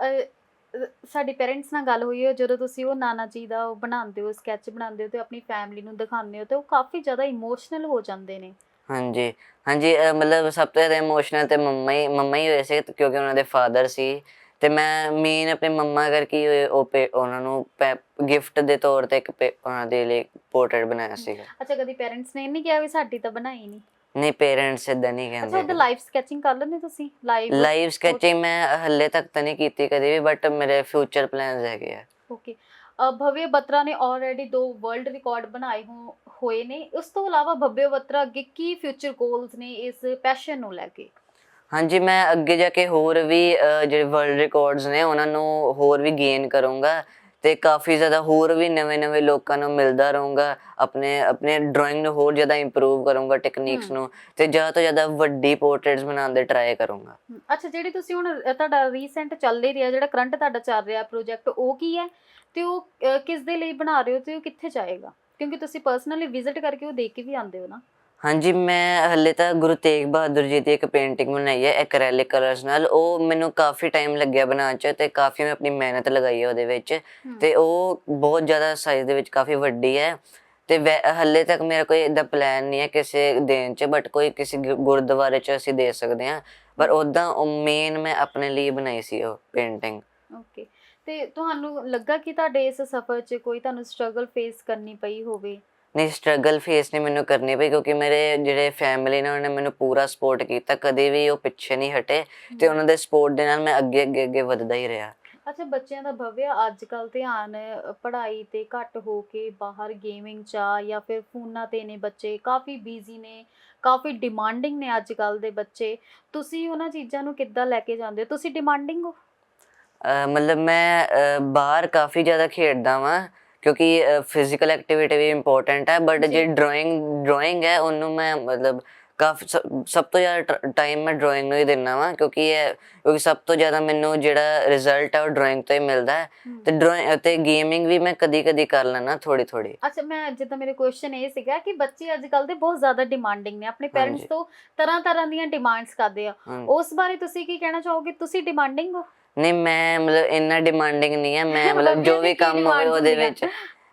Speaker 1: ਸਾਡੀ ਪੇਰੈਂਟਸ ਨਾਲ ਗੱਲ ਹੋਈ ਹੈ ਜਦੋਂ ਤੁਸੀਂ ਉਹ ਨਾਨਾ ਜੀ ਦਾ ਉਹ ਬਣਾਉਂਦੇ ਹੋ ਸਕੈਚ ਬਣਾਉਂਦੇ ਹੋ ਤੇ ਆਪਣੀ ਫੈਮਿਲੀ ਨੂੰ ਦਿਖਾਉਂਦੇ ਹੋ ਤੇ ਉਹ ਕਾਫੀ ਜ਼ਿਆਦਾ ਇਮੋਸ਼ਨਲ ਹੋ ਜਾਂਦੇ ਨੇ।
Speaker 2: ਹਾਂਜੀ ਹਾਂਜੀ ਅਹ ਮਤਲਬ ਸਭ ਤੋਂ ਜ਼ਿਆਦਾ ਇਮੋਸ਼ਨਲ ਤੇ ਮੰਮਾ ਹੀ ਮੰਮਾ ਹੀ ਹੋਏ ਸੀ ਕਿਉਂਕਿ ਉਹਨਾਂ ਦੇ ਫਾਦਰ ਸੀ। ਤੇ ਮੈਂ ਮੇਨ ਆਪਣੇ ਮੰਮਾ ਕਰਕੇ ਹੀ ਉਹ- ਉਹ ਪੇ- ਉਹਨਾਂ ਨੂੰ ਗਿਫਟ ਦੇ ਤੌਰ ਤੇ ਇੱਕ ਪੇ- ਉਹਨਾਂ ਦੇ ਲਈ ਪੋਰਟਰੇਟ ਬਣਾਇਆ ਸੀਗਾ।
Speaker 1: ਅੱਛਾ ਕਦੀ ਪੇਰੈਂਟਸ ਨੇ ਇਹ ਨਹੀਂ ਕਿਹਾ ਵੀ ਸਾਡੀ ਤਾਂ ਬਣਾਈ ਨਹੀਂ
Speaker 2: ਨਹੀਂ ਪੇਰੈਂਟਸ ਇਦਾਂ ਨਹੀਂ
Speaker 1: ਅੱਛਾ ਉਹਦਾ
Speaker 2: ਕਹਿੰਦੇ
Speaker 1: ਲਾਈਵ ਸਕੈਚਿੰਗ ਕਰ ਲੈਂਦੇ ਤੁਸੀਂ? ਲਾਈਵ
Speaker 2: ਲਾਈਵ ਸਕੈਚਿੰਗ ਮੈਂ ਹੱਲੇ ਤੱਕ ਤਾਂ ਨਹੀਂ ਕੀਤੀ ਕਦੇ ਵੀ ਬਟ ਮੇਰੇ ਫਿਊਚਰ ਪਲਾਨਸ ਹੈਗੇ ਆ।
Speaker 1: ਓਕੇ ਭਵਯ ਬਤਰਾ ਨੇ ਆਲਰੇਡੀ ਦੋ ਵਰਲਡ ਰਿਕਾਰਡ ਬਣਾਏ ਹੋ- ਹੋਏ ਨੇ। ਉਸ ਤੋਂ ਇਲਾਵਾ ਭਵਯ ਬਤਰਾ ਅੱਗੇ ਕੀ ਫਿਊਚਰ ਗੋਲਸ ਨੇ ਇਸ ਪੈਸ਼ਨ ਨੂੰ ਲੈ ਕੇ?
Speaker 2: ਹਾਂਜੀ ਮੈਂ ਅੱਗੇ ਜਾ ਕੇ ਹੋਰ ਵੀ ਜਿਹੜੇ ਵਰਲਡ ਰਿਕਾਰਡਸ ਨੇ ਉਹਨਾਂ ਨੂੰ ਹੋਰ ਵੀ ਗੇਨ ਕਰੂੰਗਾ। ਤੇ ਕਾਫੀ ਜ਼ਿਆਦਾ ਹੋਰ ਵੀ ਨਵੇਂ-ਨਵੇਂ ਲੋਕਾਂ ਨੂੰ ਮਿਲਦਾ ਰਹੂੰਗਾ ਆਪਣੇ ਆਪਣੇ ਡਰਾਇੰਗ ਨੂੰ ਹੋਰ ਜ਼ਿਆਦਾ ਇੰਪਰੂਵ ਕਰੂੰਗਾ ਟੈਕਨੀਕਸ। ਨੂੰ ਤੇ ਜ਼ਿਆਦਾ ਤੋਂ ਜ਼ਿਆਦਾ ਵੱਡੀ ਪੋਰਟਰੇਟਸ ਬਣਾਉਣ ਦੇ ਟਰਾਈ ਕਰੂੰਗਾ।
Speaker 1: ਅੱਛਾ ਜਿਹੜੀ ਤੁਸੀਂ ਹੁਣ ਤੁਹਾਡਾ ਰੀਸੈਂਟ ਚੱਲ ਰਿਹਾ ਜਿਹੜਾ ਕਰੰਟ ਤੁਹਾਡਾ ਚੱਲ ਰਿਹਾ ਪ੍ਰੋਜੈਕਟ ਉਹ ਕੀ ਹੈ? ਤੇ ਉਹ ਕਿਸ ਦੇ ਲਈ ਬਣਾ ਰਹੇ ਹੋ ਤੇ ਉਹ ਕਿੱਥੇ ਜਾਏਗਾ? ਕਿਉਂਕਿ ਤੁਸੀਂ ਪਰਸਨਲੀ ਵਿਜ਼ਿਟ ਕਰਕੇ ਉਹ ਦੇਖ ਕੇ ਵੀ ਆਉਂਦੇ ਹੋ ਨਾ।
Speaker 2: ਹਾਂਜੀ ਮੈਂ ਹੱਲੇ ਤਾਂ ਗੁਰੂ ਤੇਗ ਬਹਾਦਰ ਜੀ ਦੀ ਇੱਕ ਪੇਂਟਿੰਗ ਬਣਾਈ ਹੈ ਐਕ੍ਰੈਲਿਕ ਕਲਰਸ ਨਾਲ। ਉਹ ਮੈਨੂੰ ਕਾਫੀ ਟਾਈਮ ਲੱਗਿਆ ਬਣਾਉਣ ਚ ਤੇ ਕਾਫੀ ਮੈਂ ਆਪਣੀ ਮਿਹਨਤ ਲਗਾਈ ਹੈ ਉਹਦੇ ਵਿੱਚ। ਤੇ ਉਹ ਬਹੁਤ ਜ਼ਿਆਦਾ ਸਾਈਜ਼ ਦੇ ਵਿੱਚ ਕਾਫੀ ਵੱਡੀ ਹੈ। ਤੇ ਹੱਲੇ ਤੱਕ ਮੇਰਾ ਕੋਈ ਇਦਾਂ ਪਲਾਨ ਨਹੀਂ ਹੈ ਕਿਸੇ ਦੇਣ ਚ ਬਟ ਕੋਈ ਕਿਸੇ ਗੁਰਦੁਆਰੇ ਚ ਅਸੀਂ ਦੇ ਸਕਦੇ ਹਾਂ। ਪਰ ਉਦਾਂ ਉਹ ਮੇਨ ਮੈਂ ਆਪਣੇ ਲਈ ਬਣਾਈ ਸੀ ਉਹ ਪੇਂਟਿੰਗ
Speaker 1: ਓਕੇ ਤੇ ਤੁਹਾਨੂੰ ਲੱਗਾ ਕਿ ਤੁਹਾਡੇ ਇਸ ਸਫ਼ਰ 'ਚ ਕੋਈ ਤੁਹਾਨੂੰ ਸਟਰਗਲ ਫੇਸ ਕਰਨੀ ਪਈ ਹੋਵੇ?
Speaker 2: ਨਹੀਂ ਸਟਰਗਲ ਫੇਸ ਨਹੀਂ ਮੈਨੂੰ ਕਰਨੀ ਪਈ ਕਿਉਂਕਿ ਮੇਰੇ ਜਿਹੜੇ ਫੈਮਿਲੀ ਨੇ ਉਹਨਾਂ ਨੇ ਮੈਨੂੰ ਪੂਰਾ ਸਪੋਰਟ ਕੀਤਾ। ਕਦੇ ਵੀ ਉਹ ਪਿੱਛੇ ਨਹੀਂ ਹਟੇ ਤੇ ਉਹਨਾਂ ਦੇ ਸਪੋਰਟ ਦੇ ਨਾਲ ਮੈਂ ਅੱਗੇ ਅੱਗੇ ਅੱਗੇ ਵੱਧਦਾ ਹੀ ਰਿਹਾ।
Speaker 1: ਅੱਛਾ ਬੱਚਿਆਂ ਦਾ ਭਵਿਆ ਅੱਜ ਕੱਲ ਧਿਆਨ ਪੜ੍ਹਾਈ ਤੇ ਘੱਟ ਹੋ ਕੇ ਬਾਹਰ ਗੇਮਿੰਗ ਚ ਆ ਜਾਂ ਫਿਰ ਫੋਨਾਂ ਤੇ ਨੇ ਬੱਚੇ ਕਾਫੀ ਬਿਜ਼ੀ ਨੇ ਕਾਫੀ ਡਿਮਾਂਡਿੰਗ ਨੇ ਅੱਜ ਕੱਲ ਦੇ ਬੱਚੇ। ਤੁਸੀਂ ਉਹਨਾਂ ਚੀਜ਼ਾਂ ਨੂੰ ਕਿੱਦਾਂ ਲੈ ਕੇ ਜਾਂਦੇ ਹੋ? ਤੁਸੀਂ ਡਿਮਾਂਡਿੰਗ ਹੋ?
Speaker 2: ਮਤਲਬ ਮੈਂ ਬਾਹਰ ਕਾਫੀ ਜ਼ਿਆਦਾ ਖੇਡਦਾ ਵਾਂ। ਕਿਉਂਕਿ ਫਿਜ਼ੀਕਲ ਐਕਟੀਵਿਟੀ ਵੀ ਇੰਪੋਰਟੈਂਟ ਹੈ ਬਟ
Speaker 1: ਜੀ।
Speaker 2: ਡਰਾਇੰਗ ਡਰਾਇੰਗ ਹੈ ਉਹਨੂੰ ਮੈਂ ਮਤਲਬ ਕਾਫੀ ਸਭ ਤੋਂ ਜ਼ਿਆਦਾ ਟਾਈਮ ਮੈਂ ਡਰਾਇੰਗ ਨੂੰ ਹੀ ਦਿੰਦਾ ਵਾਂ ਕਿਉਂਕਿ ਇਹ ਕਿਉਂਕਿ ਸਭ ਤੋਂ ਜ਼ਿਆਦਾ ਮੈਨੂੰ ਜਿਹੜਾ ਰਿਜ਼ਲਟ ਹੈ ਉਹ ਡਰਾਇੰਗ ਤੋਂ ਹੀ ਮਿਲਦਾ ਹੈ। ਤੇ ਡਰਾਇੰਗ ਤੇ ਗੇਮਿੰਗ ਵੀ ਮੈਂ ਕਦੀ ਕਦੀ ਕਰ ਲੈਣਾ ਥੋੜੀ ਥੋੜੀ
Speaker 1: ਅੱਛਾ ਮੈਂ ਜਿੱਦਾਂ ਮੇਰੇ ਕੁਐਸਚਨ ਇਹ ਸੀਗਾ ਕਿ ਬੱਚੇ ਅੱਜ ਕੱਲ ਦੇ ਬਹੁਤ ਜ਼ਿਆਦਾ ਡਿਮਾਂਡਿੰਗ ਨੇ ਆਪਣੇ ਪੇਰੈਂਟਸ। ਤੋਂ ਤਰ੍ਹਾਂ ਤਰ੍ਹਾਂ ਦੀਆਂ ਡਿਮਾਂਡਸ ਕਰਦੇ ਆ। ਉਸ ਬਾਰੇ ਤੁਸੀਂ ਕੀ ਕਹਿਣਾ ਚਾਹੋਗੇ? ਤੁਸੀਂ ਡਿਮਾਂਡਿੰਗ ਹੋ?
Speaker 2: ਨਹੀਂ ਮੈਂ ਮਤਲਬ ਇੰਨਾ ਡਿਮਾਂਡਿੰਗ ਨਹੀਂ ਹੈ ਮੈਂ (laughs) ਮਤਲਬ ਜੋ ਵੀ ਕੰਮ ਹੋਵੇ ਉਹਦੇ? ਵਿੱਚ।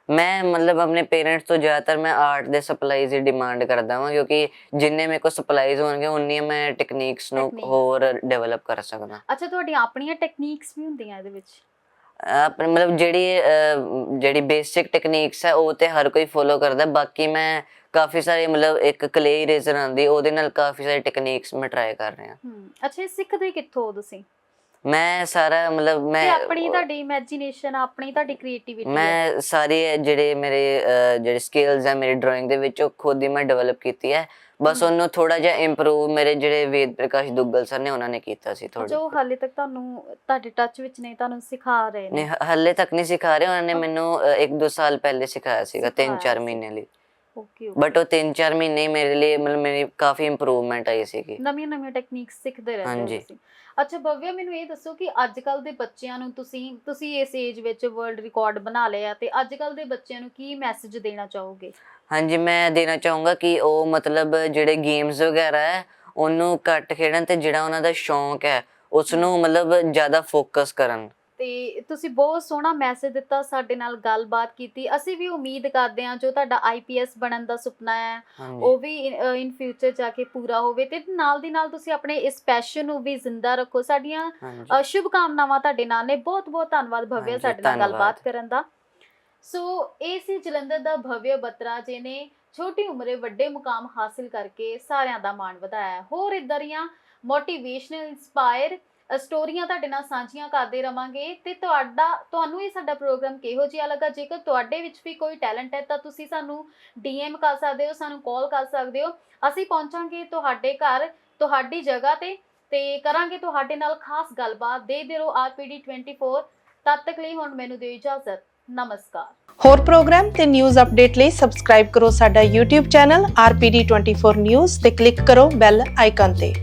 Speaker 2: ਮੈਂ ਮਤਲਬ ਆਪਣੇ ਪੇਰੈਂਟਸ ਤੋਂ ਜ਼ਿਆਦਾਤਰ ਮੈਂ ਆਰਟ ਦੇ ਸਪਲਾਈਜ਼ ਦੀ ਡਿਮਾਂਡ ਕਰਦਾ ਹਾਂ ਕਿਉਂਕਿ ਜਿੰਨੇ ਮੇਰੇ ਕੋਲ ਸਪਲਾਈਜ਼ ਹੋਣਗੇ ਉਨੀਆਂ ਮੈਂ ਟੈਕਨੀਕਸ ਨੂੰ। ਹੋਰ ਡਿਵੈਲਪ ਕਰ ਸਕਦਾ।
Speaker 1: ਅੱਛਾ ਤੁਹਾਡੀਆਂ ਆਪਣੀਆਂ ਟੈਕਨੀਕਸ ਵੀ ਹੁੰਦੀਆਂ ਇਹਦੇ ਵਿੱਚ?
Speaker 2: ਆਪਣੇ ਮਤਲਬ ਜਿਹੜੀ ਜਿਹੜੀ ਬੇਸਿਕ ਟੈਕਨੀਕਸ ਹੈ ਉਹ ਤੇ ਹਰ ਕੋਈ ਫੋਲੋ ਕਰਦਾ। ਬਾਕੀ ਮੈਂ ਕਾਫੀ ਸਾਰੇ ਮਤਲਬ ਇੱਕ ਕਲੇ ਇਰੇਜ਼ਰ ਆਂਦੀ ਉਹਦੇ ਨਾਲ ਕਾਫੀ ਸਾਰੇ ਟੈਕਨੀਕਸ ਮੈਂ ਟਰਾਈ ਕਰ ਰਿਹਾ।
Speaker 1: ਹਮ ਅੱਛਾ ਸਿੱਖਦੇ ਕਿੱਥੋਂ ਹੋ ਤੁਸੀਂ?
Speaker 2: ਮੈਂ ਸਾਰਾ ਮਤਲਬ ਮੈਂ
Speaker 1: ਆਪਣੀ ਤੁਹਾਡੀ ਇਮੇਜਿਨੇਸ਼ਨ ਆਪਣੀ ਤੁਹਾਡੀ ਕ੍ਰੀਏਟੀਵਿਟੀ
Speaker 2: ਮੈਂ ਸਾਰੇ ਜਿਹੜੇ ਮੇਰੇ ਜਿਹੜੇ ਸਕਿੱਲਸ ਹੈ ਮੇਰੀ ਡਰਾਇੰਗ ਦੇ ਵਿੱਚ ਉਹ ਖੁਦ ਹੀ ਮੈਂ ਡਿਵੈਲਪ ਕੀਤੀ ਹੈ ਬਸ। ਉਹਨੂੰ ਥੋੜਾ ਜਿਹਾ ਇੰਪਰੂਵ ਮੇਰੇ ਜਿਹੜੇ ਵੇਦ ਪ੍ਰਕਾਸ਼ ਦੁੱਗਲ ਸਰ ਨੇ ਉਹਨਾਂ ਨੇ ਕੀਤਾ ਸੀ ਥੋੜਾ
Speaker 1: ਜੋ ਹਾਲੇ ਤੱਕ ਤੁਹਾਨੂੰ ਤੁਹਾਡੇ ਟੱਚ ਵਿੱਚ ਨਹੀਂ ਤੁਹਾਨੂੰ ਸਿਖਾ ਰਹੇ ਨੇ
Speaker 2: ਹਾਲੇ ਤੱਕ ਨਹੀਂ ਸਿਖਾ ਰਹੇ ਉਹਨਾਂ ਨੇ. ਮੈਨੂੰ ਅਹ, ਇੱਕ ਦੋ ਸਾਲ ਪਹਿਲੇ ਸਿਖਾਇਆ ਸੀਗਾ
Speaker 1: ਸਿਖਾਇਆ
Speaker 2: 3-4
Speaker 1: ਸੀ।
Speaker 2: ਮਹੀਨੇ ਲਈ
Speaker 1: ਓਕੇ
Speaker 2: ਬਟ ਉਹ 3-4 ਮਹੀਨੇ ਮੇਰੇ ਲਈ ਮਤਲਬ ਮੇਰੀ ਕਾਫੀ ਇੰਪਰੂਵਮੈਂਟ ਆਈ ਸੀਗੀ
Speaker 1: ਨਵੀਆਂ ਨਵੀਆਂ ਟੈਕਨੀਕਸ ਸਿੱਖਦੇ ਰਹਿੰਦੇ ਹੋ
Speaker 2: ਹਾਂਜੀ।
Speaker 1: ਅੱਛਾ, ਭਵਿਆ, ਮੈਨੂੰ ਇਹ ਦੱਸੋ ਕਿ ਅੱਜ ਕੱਲ ਦੇ ਬੱਚਿਆਂ ਨੂੰ ਤੁਸੀਂ ਤੁਸੀਂ ਇਸ ਏਜ ਵਿੱਚ ਵਰਲਡ ਰਿਕਾਰਡ ਬਣਾ ਲਿਆ ਤੇ ਅੱਜ ਕੱਲ ਦੇ ਬੱਚਿਆਂ ਨੂੰ ਕੀ ਮੈਸੇਜ ਦੇਣਾ ਚਾਹੋਗੇ?
Speaker 2: ਹਾਂਜੀ, ਮੈਂ ਦੇਣਾ ਚਾਹੂੰਗਾ ਕਿ ਉਹ ਮਤਲਬ ਜਿਹੜੇ ਗੇਮਸ ਵਗੈਰਾ ਹੈ, ਉਹਨੂੰ ਘੱਟ ਖੇਡਣ ਤੇ ਜਿਹੜਾ ਉਹਨਾਂ ਦਾ ਸ਼ੌਂਕ ਹੈ ਉਸ ਨੂੰ ਮਤਲਬ ਜ਼ਿਆਦਾ ਫੋਕਸ ਕਰਨ।
Speaker 1: ਤੇ ਤੁਸੀਂ ਬਹੁਤ ਸੋਹਣਾ ਮੈਸੇਜ ਦਿੱਤਾ ਸਾਡੇ ਨਾਲ ਗੱਲਬਾਤ ਕੀਤੀ। ਅਸੀਂ ਵੀ ਉਮੀਦ ਕਰਦੇ ਹਾਂ ਜੋ ਤੁਹਾਡਾ ਆਈਪੀਐਸ ਬਣਨ ਦਾ ਸੁਪਨਾ ਹੈ ਉਹ ਵੀ ਇਨ ਫਿਊਚਰ ਜਾ ਕੇ ਪੂਰਾ ਹੋਵੇ ਤੇ ਨਾਲ ਦੀ ਨਾਲ ਤੁਸੀਂ ਆਪਣੇ ਇਸ ਪੈਸ਼ਨ ਨੂੰ ਵੀ ਜ਼ਿੰਦਾ ਰੱਖੋ। ਸਾਡੀਆਂ ਸ਼ੁਭ ਕਾਮਨਾਵਾਂ ਤੁਹਾਡੇ ਨਾਲ ਨੇ। ਬਹੁਤ ਬਹੁਤ ਧੰਨਵਾਦ ਭਵਿਆ ਸਾਡੇ ਨਾਲ। ਗੱਲਬਾਤ ਕਰਨ ਦਾ। ਸੋ ਇਹ ਸੀ ਜਲੰਧਰ ਦਾ ਭਵਿਆ ਬਤਰਾ ਜਿਹਨੇ ਛੋਟੀ ਉਮਰੇ ਵੱਡੇ ਮੁਕਾਮ ਹਾਸਿਲ ਕਰਕੇ ਸਾਰਿਆਂ ਦਾ ਮਾਣ ਵਧਾਇਆ। ਹੋਰ ਇਦਾਂ ਦੀਆਂ ਮੋਟੀਵੇਸ਼ਨਲ ਇਨਸਪਾਇਰ ਸਟੋਰੀਆਂ ਤੁਹਾਡੇ ਨਾਲ ਸਾਂਝੀਆਂ ਕਰਦੇ ਰਵਾਂਗੇ ਤੇ ਤੁਹਾਡਾ, ਤੁਹਾਨੂੰ ਇਹ ਸਾਡਾ ਪ੍ਰੋਗਰਾਮ ਕਿਹੋ ਜਿਹਾ ਲੱਗਾ? ਜੇਕਰ ਤੁਹਾਡੇ ਵਿੱਚ ਵੀ ਕੋਈ ਟੈਲੈਂਟ ਹੈ ਤਾਂ ਤੁਸੀਂ ਸਾਨੂੰ ਡੀਐਮ ਕਰ ਸਕਦੇ ਹੋ, ਸਾਨੂੰ ਕਾਲ ਕਰ ਸਕਦੇ ਹੋ। ਅਸੀਂ ਪਹੁੰਚਾਂਗੇ ਤੁਹਾਡੇ ਘਰ, ਤੁਹਾਡੀ ਜਗ੍ਹਾ ਤੇ ਤੇ ਕਰਾਂਗੇ ਤੁਹਾਡੇ ਨਾਲ ਖਾਸ ਗੱਲਬਾਤ। ਦੇ ਦੇ ਰਹੋ ਆਰਪੀਡੀ 24 ਤਦ ਤੱਕ ਲਈ ਹੁਣ ਮੈਨੂੰ ਦਿਓ ਇਜਾਜ਼ਤ। ਨਮਸਕਾਰ।
Speaker 3: ਹੋਰ ਪ੍ਰੋਗਰਾਮ ਤੇ ਨਿਊਜ਼ ਅਪਡੇਟ ਲਈ ਸਬਸਕ੍ਰਾਈਬ ਕਰੋ ਸਾਡਾ YouTube ਚੈਨਲ RPD24 News ਤੇ ਕਲਿੱਕ ਕਰੋ ਬੈਲ ਆਈਕਨ ਤੇ।